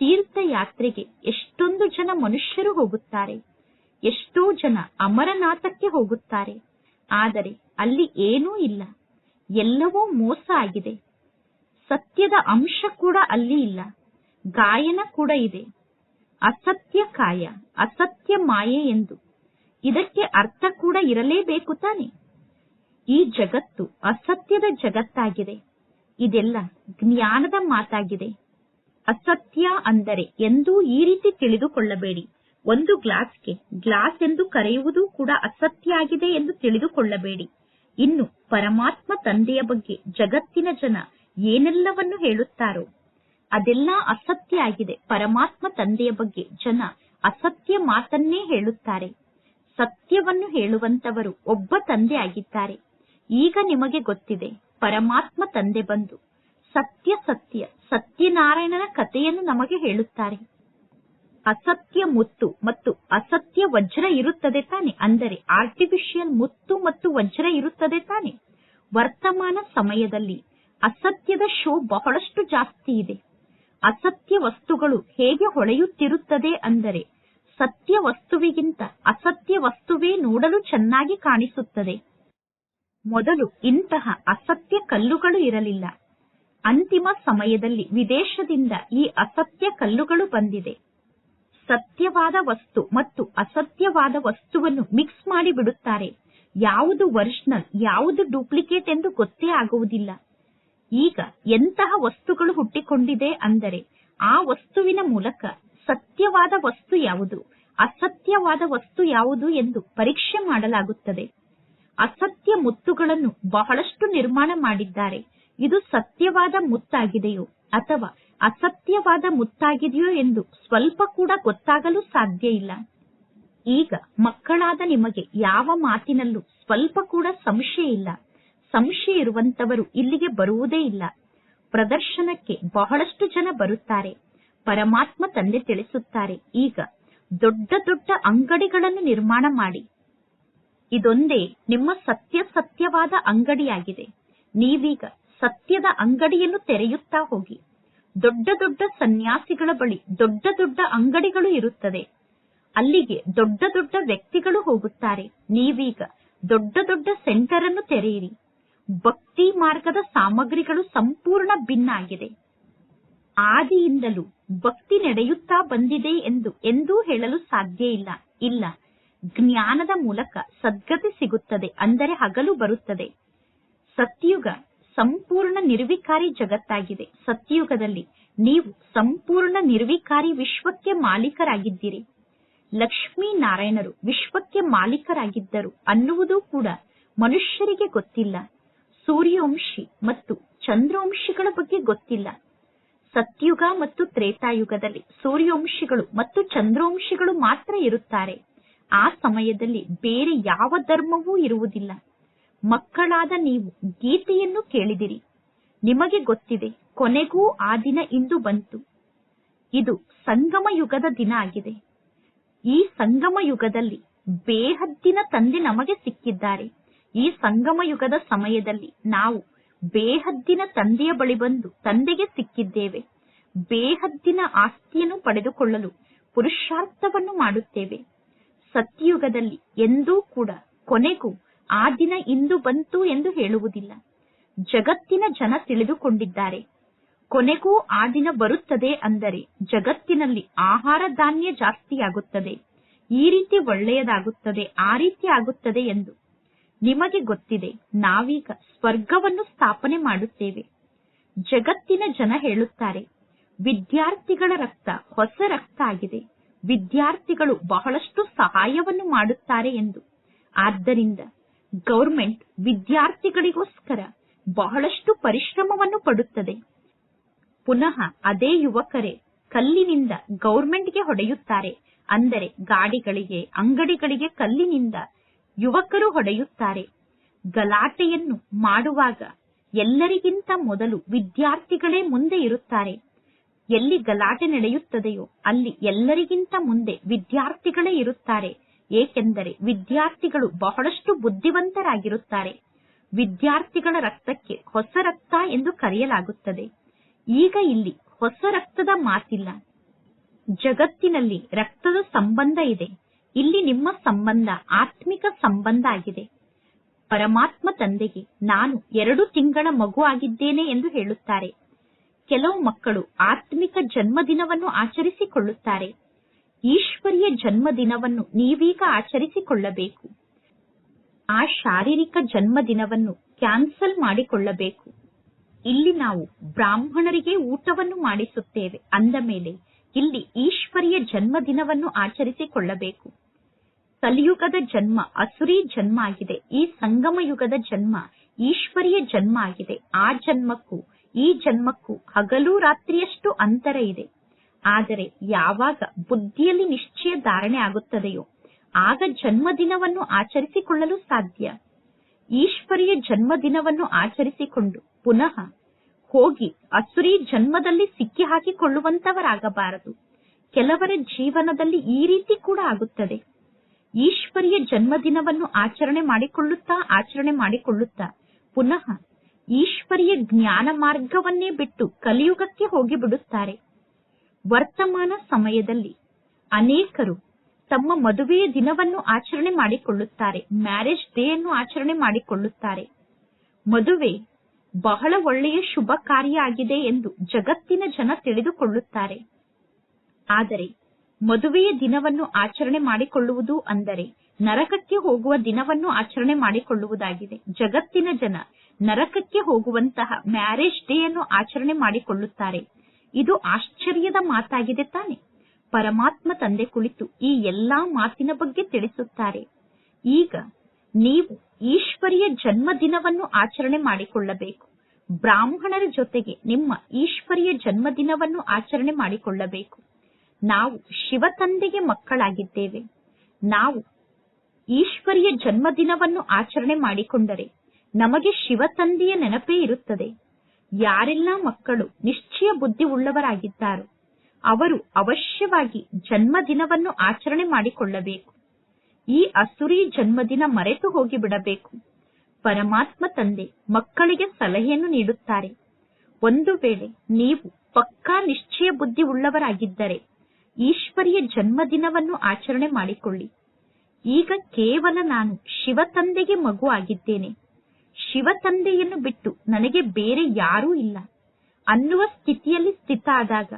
ತೀರ್ಥಯಾತ್ರೆಗೆ ಎಷ್ಟೊಂದು ಜನ ಮನುಷ್ಯರು ಹೋಗುತ್ತಾರೆ. ಎಷ್ಟೋ ಜನ ಅಮರನಾಥಕ್ಕೆ ಹೋಗುತ್ತಾರೆ. ಆದರೆ ಅಲ್ಲಿ ಏನೂ ಇಲ್ಲ. ಎಲ್ಲವೂ ಮೋಸ ಆಗಿದೆ. ಸತ್ಯದ ಅಂಶ ಕೂಡ ಅಲ್ಲಿ ಇಲ್ಲ. ಗಾಯನ ಕೂಡ ಇದೆ. ಅಸತ್ಯ ಕಾಯ, ಅಸತ್ಯ ಮಾಯೆ ಎಂದು. ಇದಕ್ಕೆ ಅರ್ಥ ಕೂಡ ಇರಲೇಬೇಕು ತಾನೆ? ಈ ಜಗತ್ತು ಅಸತ್ಯದ ಜಗತ್ತಾಗಿದೆ. ಇದೆಲ್ಲ ಜ್ಞಾನದ ಮಾತಾಗಿದೆ. ಅಸತ್ಯ ಅಂದರೆ ಎಂದೂ ಈ ರೀತಿ ತಿಳಿದುಕೊಳ್ಳಬೇಡಿ. ಒಂದು ಗ್ಲಾಸ್ಗೆ ಗ್ಲಾಸ್ ಎಂದು ಕರೆಯುವುದು ಕೂಡ ಅಸತ್ಯ ಆಗಿದೆ ಎಂದು ತಿಳಿದುಕೊಳ್ಳಬೇಡಿ. ಇನ್ನು ಪರಮಾತ್ಮ ತಂದೆಯ ಬಗ್ಗೆ ಜಗತ್ತಿನ ಜನ ಏನೆಲ್ಲವನ್ನು ಹೇಳುತ್ತಾರೋ ಅದೆಲ್ಲ ಅಸತ್ಯ ಆಗಿದೆ. ಪರಮಾತ್ಮ ತಂದೆಯ ಬಗ್ಗೆ ಜನ ಅಸತ್ಯ ಮಾತನ್ನೇ ಹೇಳುತ್ತಾರೆ. ಸತ್ಯವನ್ನು ಹೇಳುವಂತವರು ಒಬ್ಬ ತಂದೆ ಆಗಿದ್ದಾರೆ. ಈಗ ನಿಮಗೆ ಗೊತ್ತಿದೆ, ಪರಮಾತ್ಮ ತಂದೆ ಬಂದು ಸತ್ಯ ಸತ್ಯ, ಸತ್ಯನಾರಾಯಣನ ಕಥೆಯನ್ನು ನಮಗೆ ಹೇಳುತ್ತಾರೆ. ಅಸತ್ಯ ಮುತ್ತು ಮತ್ತು ಅಸತ್ಯ ವಜ್ರ ಇರುತ್ತದೆ ತಾನೆ. ಅಂದರೆ ಆರ್ಟಿಫಿಷಿಯಲ್ ಮುತ್ತು ಮತ್ತು ವಜ್ರ ಇರುತ್ತದೆ ತಾನೆ. ವರ್ತಮಾನ ಸಮಯದಲ್ಲಿ ಅಸತ್ಯದ ಶೋ ಬಹಳಷ್ಟು ಜಾಸ್ತಿ ಇದೆ. ಅಸತ್ಯ ವಸ್ತುಗಳು ಹೇಗೆ ಹೊಳೆಯುತ್ತಿರುತ್ತದೆ ಅಂದರೆ, ಸತ್ಯ ವಸ್ತುವಿಗಿಂತ ಅಸತ್ಯ ವಸ್ತುವೇ ನೋಡಲು ಚೆನ್ನಾಗಿ ಕಾಣಿಸುತ್ತದೆ. ಮೊದಲು ಇಂತಹ ಅಸತ್ಯ ಕಲ್ಲುಗಳು ಇರಲಿಲ್ಲ. ಅಂತಿಮ ಸಮಯದಲ್ಲಿ ವಿದೇಶದಿಂದ ಈ ಅಸತ್ಯ ಕಲ್ಲುಗಳು ಬಂದಿದೆ. ಸತ್ಯವಾದ ವಸ್ತು ಮತ್ತು ಅಸತ್ಯವಾದ ವಸ್ತುವನ್ನು ಮಿಕ್ಸ್ ಮಾಡಿ ಬಿಡುತ್ತಾರೆ ಯಾವುದು ಒರಿಜಿನಲ್, ಯಾವುದು ಡೂಪ್ಲಿಕೇಟ್ ಎಂದು ಗೊತ್ತೇ ಆಗುವುದಿಲ್ಲ. ಈಗ ಎಂತಹ ವಸ್ತುಗಳು ಹುಟ್ಟಿಕೊಂಡಿದೆ ಅಂದರೆ ಆ ವಸ್ತುವಿನ ಮೂಲಕ ಸತ್ಯವಾದ ವಸ್ತು ಯಾವುದು, ಅಸತ್ಯವಾದ ವಸ್ತು ಯಾವುದು ಎಂದು ಪರೀಕ್ಷೆ ಮಾಡಲಾಗುತ್ತದೆ. ಅಸತ್ಯ ಮುತ್ತುಗಳನ್ನು ಬಹಳಷ್ಟು ನಿರ್ಮಾಣ ಮಾಡಿದ್ದಾರೆ. ಇದು ಸತ್ಯವಾದ ಮುತ್ತಾಗಿದೆಯೋ ಅಥವಾ ಅಸತ್ಯವಾದ ಮುತ್ತಾಗಿದೆಯೋ ಎಂದು ಸ್ವಲ್ಪ ಕೂಡ ಗೊತ್ತಾಗಲು ಸಾಧ್ಯ ಇಲ್ಲ. ಈಗ ಮಕ್ಕಳಾದ ನಿಮಗೆ ಯಾವ ಮಾತಿನಲ್ಲೂ ಸ್ವಲ್ಪ ಕೂಡ ಸಂಶಯ ಇಲ್ಲ. ಸಂಶಯ ಇರುವಂತವರು ಇಲ್ಲಿಗೆ ಬರುವುದೇ ಇಲ್ಲ. ಪ್ರದರ್ಶನಕ್ಕೆ ಬಹಳಷ್ಟು ಜನ ಬರುತ್ತಾರೆ. ಪರಮಾತ್ಮ ತಂದೆ ತಿಳಿಸುತ್ತಾರೆ. ಈಗ ದೊಡ್ಡ ದೊಡ್ಡ ಅಂಗಡಿಗಳನ್ನು ನಿರ್ಮಾಣ ಮಾಡಿ. ಇದೊಂದೇ ನಿಮ್ಮ ಸತ್ಯ ಸತ್ಯವಾದ ಅಂಗಡಿಯಾಗಿದೆ. ನೀವೀಗ ಸತ್ಯದ ಅಂಗಡಿಯನ್ನು ತೆರೆಯುತ್ತಾ ಹೋಗಿ. ದೊಡ್ಡ ದೊಡ್ಡ ಸನ್ಯಾಸಿಗಳ ಬಳಿ ದೊಡ್ಡ ದೊಡ್ಡ ಅಂಗಡಿಗಳು ಇರುತ್ತದೆ. ಅಲ್ಲಿಗೆ ದೊಡ್ಡ ದೊಡ್ಡ ವ್ಯಕ್ತಿಗಳು ಹೋಗುತ್ತಾರೆ. ನೀವೀಗ ದೊಡ್ಡ ದೊಡ್ಡ ಸೆಂಟರ್ ಅನ್ನು ತೆರೆಯಿರಿ. ಭಕ್ತಿ ಮಾರ್ಗದ ಸಾಮಗ್ರಿಗಳು ಸಂಪೂರ್ಣ ಭಿನ್ನ ಆಗಿದೆ. ಆದಿಯಿಂದಲೂ ಭಕ್ತಿ ನಡೆಯುತ್ತಾ ಬಂದಿದೆ ಎಂದು ಎಂದೂ ಹೇಳಲು ಸಾಧ್ಯ ಇಲ್ಲ. ಇಲ್ಲ. ಜ್ಞಾನದ ಮೂಲಕ ಸದ್ಗತಿ ಸಿಗುತ್ತದೆ ಅಂದರೆ ಹಗಲು ಬರುತ್ತದೆ. ಸತ್ಯುಗ ಸಂಪೂರ್ಣ ನಿರ್ವಿಕಾರಿ ಜಗತ್ತಾಗಿದೆ. ಸತ್ಯುಗದಲ್ಲಿ ನೀವು ಸಂಪೂರ್ಣ ನಿರ್ವಿಕಾರಿ ವಿಶ್ವಕ್ಕೆ ಮಾಲೀಕರಾಗಿದ್ದೀರಿ. ಲಕ್ಷ್ಮೀ ನಾರಾಯಣರು ವಿಶ್ವಕ್ಕೆ ಮಾಲೀಕರಾಗಿದ್ದರು ಅನ್ನುವುದು ಕೂಡ ಮನುಷ್ಯರಿಗೆ ಗೊತ್ತಿಲ್ಲ. ಸೂರ್ಯವಂಶಿ ಮತ್ತು ಚಂದ್ರವಂಶಿಗಳ ಬಗ್ಗೆ ಗೊತ್ತಿಲ್ಲ. ಸತ್ಯುಗ ಮತ್ತು ತ್ರೇತಾಯುಗದಲ್ಲಿ ಸೂರ್ಯವಂಶಿಗಳು ಮತ್ತು ಚಂದ್ರವಂಶಿಗಳು ಮಾತ್ರ ಇರುತ್ತಾರೆ. ಆ ಸಮಯದಲ್ಲಿ ಬೇರೆ ಯಾವ ಧರ್ಮವೂ ಇರುವುದಿಲ್ಲ. ಮಕ್ಕಳಾದ ನೀವು ಗೀತೆಯನ್ನು ಕೇಳಿದಿರಿ. ನಿಮಗೆ ಗೊತ್ತಿದೆ, ಕೊನೆಗೂ ಆ ದಿನ ಇಂದು ಬಂತು. ಇದು ಸಂಗಮ ಯುಗದ ದಿನ ಆಗಿದೆ. ಈ ಸಂಗಮ ಯುಗದಲ್ಲಿ ಬೇಹದ್ದಿನ ತಂದೆ ನಮಗೆ ಸಿಕ್ಕಿದ್ದಾರೆ. ಈ ಸಂಗಮ ಯುಗದ ಸಮಯದಲ್ಲಿ ನಾವು ಬೇಹದ್ದಿನ ತಂದೆಯ ಬಳಿ ಬಂದು ತಂದೆಗೆ ಸಿಕ್ಕಿದ್ದೇವೆ. ಬೇಹದ್ದಿನ ಆಸ್ತಿಯನ್ನು ಪಡೆದುಕೊಳ್ಳಲು ಪುರುಷಾರ್ಥವನ್ನು ಮಾಡುತ್ತೇವೆ. ಸತ್ಯಯುಗದಲ್ಲಿ ಎಂದೂ ಕೂಡ ಕೊನೆಗೂ ಆ ದಿನ ಇಂದು ಬಂತು ಎಂದು ಹೇಳುವುದಿಲ್ಲ. ಜಗತ್ತಿನ ಜನ ತಿಳಿದುಕೊಂಡಿದ್ದಾರೆ. ಕೊನೆಗೂ ಆ ದಿನ ಬರುತ್ತದೆ ಅಂದರೆ ಜಗತ್ತಿನಲ್ಲಿ ಆಹಾರ ಧಾನ್ಯ ಜಾಸ್ತಿಯಾಗುತ್ತದೆ. ಈ ರೀತಿ ಒಳ್ಳೆಯದಾಗುತ್ತದೆ, ಆ ರೀತಿ ಆಗುತ್ತದೆ ಎಂದು ನಿಮಗೆ ಗೊತ್ತಿದೆ, ನಾವೀಗ ಸ್ವರ್ಗವನ್ನು ಸ್ಥಾಪನೆ ಮಾಡುತ್ತೇವೆ. ಜಗತ್ತಿನ ಜನ ಹೇಳುತ್ತಾರೆ, ವಿದ್ಯಾರ್ಥಿಗಳ ರಕ್ತ ಹೊಸ ರಕ್ತ ಆಗಿದೆ, ವಿದ್ಯಾರ್ಥಿಗಳು ಬಹಳಷ್ಟು ಸಹಾಯವನ್ನು ಮಾಡುತ್ತಾರೆ ಎಂದು. ಆದ್ದರಿಂದ ಗೌರ್ಮೆಂಟ್ ವಿದ್ಯಾರ್ಥಿಗಳಿಗೋಸ್ಕರ ಬಹಳಷ್ಟು ಪರಿಶ್ರಮವನ್ನು ಪಡುತ್ತದೆ. ಪುನಃ ಅದೇ ಯುವಕರೇ ಕಲ್ಲಿನಿಂದ ಗೌರ್ಮೆಂಟ್ಗೆ ಹೊಡೆಯುತ್ತಾರೆ. ಅಂದರೆ ಗಾಡಿಗಳಿಗೆ, ಅಂಗಡಿಗಳಿಗೆ ಕಲ್ಲಿನಿಂದ ಯುವಕರು ಹೊಡೆಯುತ್ತಾರೆ. ಗಲಾಟೆಯನ್ನು ಮಾಡುವಾಗ ಎಲ್ಲರಿಗಿಂತ ಮೊದಲು ವಿದ್ಯಾರ್ಥಿಗಳೇ ಮುಂದೆ ಇರುತ್ತಾರೆ. ಎಲ್ಲಿ ಗಲಾಟೆ ನಡೆಯುತ್ತದೆಯೋ ಅಲ್ಲಿ ಎಲ್ಲರಿಗಿಂತ ಮುಂದೆ ವಿದ್ಯಾರ್ಥಿಗಳೇ ಇರುತ್ತಾರೆ. ಏಕೆಂದರೆ ವಿದ್ಯಾರ್ಥಿಗಳು ಬಹಳಷ್ಟು ಬುದ್ಧಿವಂತರಾಗಿರುತ್ತಾರೆ. ವಿದ್ಯಾರ್ಥಿಗಳ ರಕ್ತಕ್ಕೆ ಹೊಸ ರಕ್ತ ಎಂದು ಕರೆಯಲಾಗುತ್ತದೆ. ಈಗ ಇಲ್ಲಿ ಹೊಸ ರಕ್ತದ ಮಾತಿಲ್ಲ. ಜಗತ್ತಿನಲ್ಲಿ ರಕ್ತದ ಸಂಬಂಧ ಇದೆ. ಇಲ್ಲಿ ನಿಮ್ಮ ಸಂಬಂಧ, ಆತ್ಮಿಕ ಸಂಬಂಧ ಆಗಿದೆ. ಪರಮಾತ್ಮ ತಂದೆಗೆ ನಾನು ಎರಡು ತಿಂಗಳ ಮಗು ಆಗಿದ್ದೇನೆ ಎಂದು ಹೇಳುತ್ತಾರೆ. ಕೆಲವು ಮಕ್ಕಳು ಆತ್ಮಿಕ ಜನ್ಮದಿನವನ್ನು ಆಚರಿಸಿಕೊಳ್ಳುತ್ತಾರೆ. ಈಶ್ವರಿಯ ಜನ್ಮದಿನವನ್ನು ನೀವೀಗ ಆಚರಿಸಿಕೊಳ್ಳಬೇಕು. ಆ ಶಾರೀರಿಕ ಜನ್ಮದಿನವನ್ನು ಕ್ಯಾನ್ಸಲ್ ಮಾಡಿಕೊಳ್ಳಬೇಕು. ಇಲ್ಲಿ ನಾವು ಬ್ರಾಹ್ಮಣರಿಗೆ ಊಟವನ್ನು ಮಾಡಿಸುತ್ತೇವೆ. ಅಂದ ಮೇಲೆ ಇಲ್ಲಿ ಈಶ್ವರಿಯ ಜನ್ಮದಿನವನ್ನು ಆಚರಿಸಿಕೊಳ್ಳಬೇಕು. ಕಲಿಯುಗದ ಜನ್ಮ, ಅಸುರಿ ಜನ್ಮ ಆಗಿದೆ. ಈ ಸಂಗಮ ಯುಗದ ಜನ್ಮ, ಈಶ್ವರಿಯ ಜನ್ಮ ಆಗಿದೆ. ಆ ಜನ್ಮಕ್ಕೂ, ಈ ಜನ್ಮಕ್ಕೂ ಹಗಲು ರಾತ್ರಿಯಷ್ಟು ಅಂತರ ಇದೆ. ಆದರೆ ಯಾವಾಗ ಬುದ್ಧಿಯಲ್ಲಿ ನಿಶ್ಚಯ ಧಾರಣೆ ಆಗುತ್ತದೆಯೋ, ಆಗ ಜನ್ಮದಿನವನ್ನು ಆಚರಿಸಿಕೊಳ್ಳಲು ಸಾಧ್ಯ. ಈಶ್ವರಿಯ ಜನ್ಮದಿನವನ್ನು ಆಚರಿಸಿಕೊಂಡು ಪುನಃ ಹೋಗಿ ಅಸುರಿ ಜನ್ಮದಲ್ಲಿ ಸಿಕ್ಕಿ ಹಾಕಿಕೊಳ್ಳುವಂತವರಾಗಬಾರದು ಕೆಲವರ ಜೀವನದಲ್ಲಿ ಈ ರೀತಿ ಕೂಡ ಆಗುತ್ತದೆ. ಈಶ್ವರಿಯ ಜನ್ಮದಿನವನ್ನು ಆಚರಣೆ ಮಾಡಿಕೊಳ್ಳುತ್ತಾ ಆಚರಣೆ ಮಾಡಿಕೊಳ್ಳುತ್ತಾ ಪುನಃ ಈಶ್ವರಿಯ ಜ್ಞಾನ ಮಾರ್ಗವನ್ನೇ ಬಿಟ್ಟು ಕಲಿಯುಗಕ್ಕೆ ಹೋಗಿ ಬಿಡುತ್ತಾರೆ. ವರ್ತಮಾನ ಸಮಯದಲ್ಲಿ ಅನೇಕರು ತಮ್ಮ ಮದುವೆಯ ದಿನವನ್ನು ಆಚರಣೆ ಮಾಡಿಕೊಳ್ಳುತ್ತಾರೆ, ಮ್ಯಾರೇಜ್ ಡೇ ಅನ್ನು ಆಚರಣೆ ಮಾಡಿಕೊಳ್ಳುತ್ತಾರೆ. ಮದುವೆ ಬಹಳ ಒಳ್ಳೆಯ ಶುಭ ಕಾರ್ಯ ಆಗಿದೆ ಎಂದು ಜಗತ್ತಿನ ಜನ ತಿಳಿದುಕೊಳ್ಳುತ್ತಾರೆ. ಆದರೆ ಮದುವೆಯ ದಿನವನ್ನು ಆಚರಣೆ ಮಾಡಿಕೊಳ್ಳುವುದು ಅಂದರೆ ನರಕಕ್ಕೆ ಹೋಗುವ ದಿನವನ್ನು ಆಚರಣೆ ಮಾಡಿಕೊಳ್ಳುವುದಾಗಿದೆ. ಜಗತ್ತಿನ ಜನ ನರಕಕ್ಕೆ ಹೋಗುವಂತಹ ಮ್ಯಾರೇಜ್ ಡೇ ಅನ್ನು ಆಚರಣೆ ಮಾಡಿಕೊಳ್ಳುತ್ತಾರೆ. ಇದು ಆಶ್ಚರ್ಯದ ಮಾತಾಗಿದೆ ತಾನೆ. ಪರಮಾತ್ಮ ತಂದೆ ಕುಳಿತು ಈ ಎಲ್ಲಾ ಮಾತಿನ ಬಗ್ಗೆ ತಿಳಿಸುತ್ತಾರೆ. ಈಗ ನೀವು ಈಶ್ವರಿಯ ಜನ್ಮದಿನವನ್ನು ಆಚರಣೆ ಮಾಡಿಕೊಳ್ಳಬೇಕು. ಬ್ರಾಹ್ಮಣರ ಜೊತೆಗೆ ನಿಮ್ಮ ಈಶ್ವರಿಯ ಜನ್ಮದಿನವನ್ನು ಆಚರಣೆ ಮಾಡಿಕೊಳ್ಳಬೇಕು. ನಾವು ಶಿವ ತಂದೆಗೆ ಮಕ್ಕಳಾಗಿದ್ದೇವೆ. ನಾವು ಈಶ್ವರಿಯ ಜನ್ಮದಿನವನ್ನು ಆಚರಣೆ ಮಾಡಿಕೊಂಡರೆ ನಮಗೆ ಶಿವ ತಂದೆಯ ನೆನಪೇ ಇರುತ್ತದೆ. ಯಾರೆಲ್ಲ ಮಕ್ಕಳು ನಿಶ್ಚಯ ಬುದ್ಧಿ ಉಳ್ಳವರಾಗಿದ್ದಾರೋ ಅವರು ಅವಶ್ಯವಾಗಿ ಜನ್ಮದಿನವನ್ನು ಆಚರಣೆ ಮಾಡಿಕೊಳ್ಳಬೇಕು. ಈ ಅಸುರಿ ಜನ್ಮದಿನ ಮರೆತು ಹೋಗಿಬಿಡಬೇಕು ಪರಮಾತ್ಮ ತಂದೆ ಮಕ್ಕಳಿಗೆ ಸಲಹೆಯನ್ನು ನೀಡುತ್ತಾರೆ. ಒಂದು ವೇಳೆ ನೀವು ಪಕ್ಕಾ ನಿಶ್ಚಯ ಬುದ್ಧಿ ಉಳ್ಳವರಾಗಿದ್ದರೆ ಈಶ್ವರಿಯ ಜನ್ಮದಿನವನ್ನು ಆಚರಣೆ ಮಾಡಿಕೊಳ್ಳಿ. ಈಗ ಕೇವಲ ನಾನು ಶಿವ ತಂದೆಗೆ ಮಗು ಆಗಿದ್ದೇನೆ. ಶಿವ ತಂದೆಯನ್ನು ಬಿಟ್ಟು ನನಗೆ ಬೇರೆ ಯಾರೂ ಇಲ್ಲ. ಅನ್ನುವ ಸ್ಥಿತಿಯಲ್ಲಿ ಸ್ಥಿತ ಆದಾಗ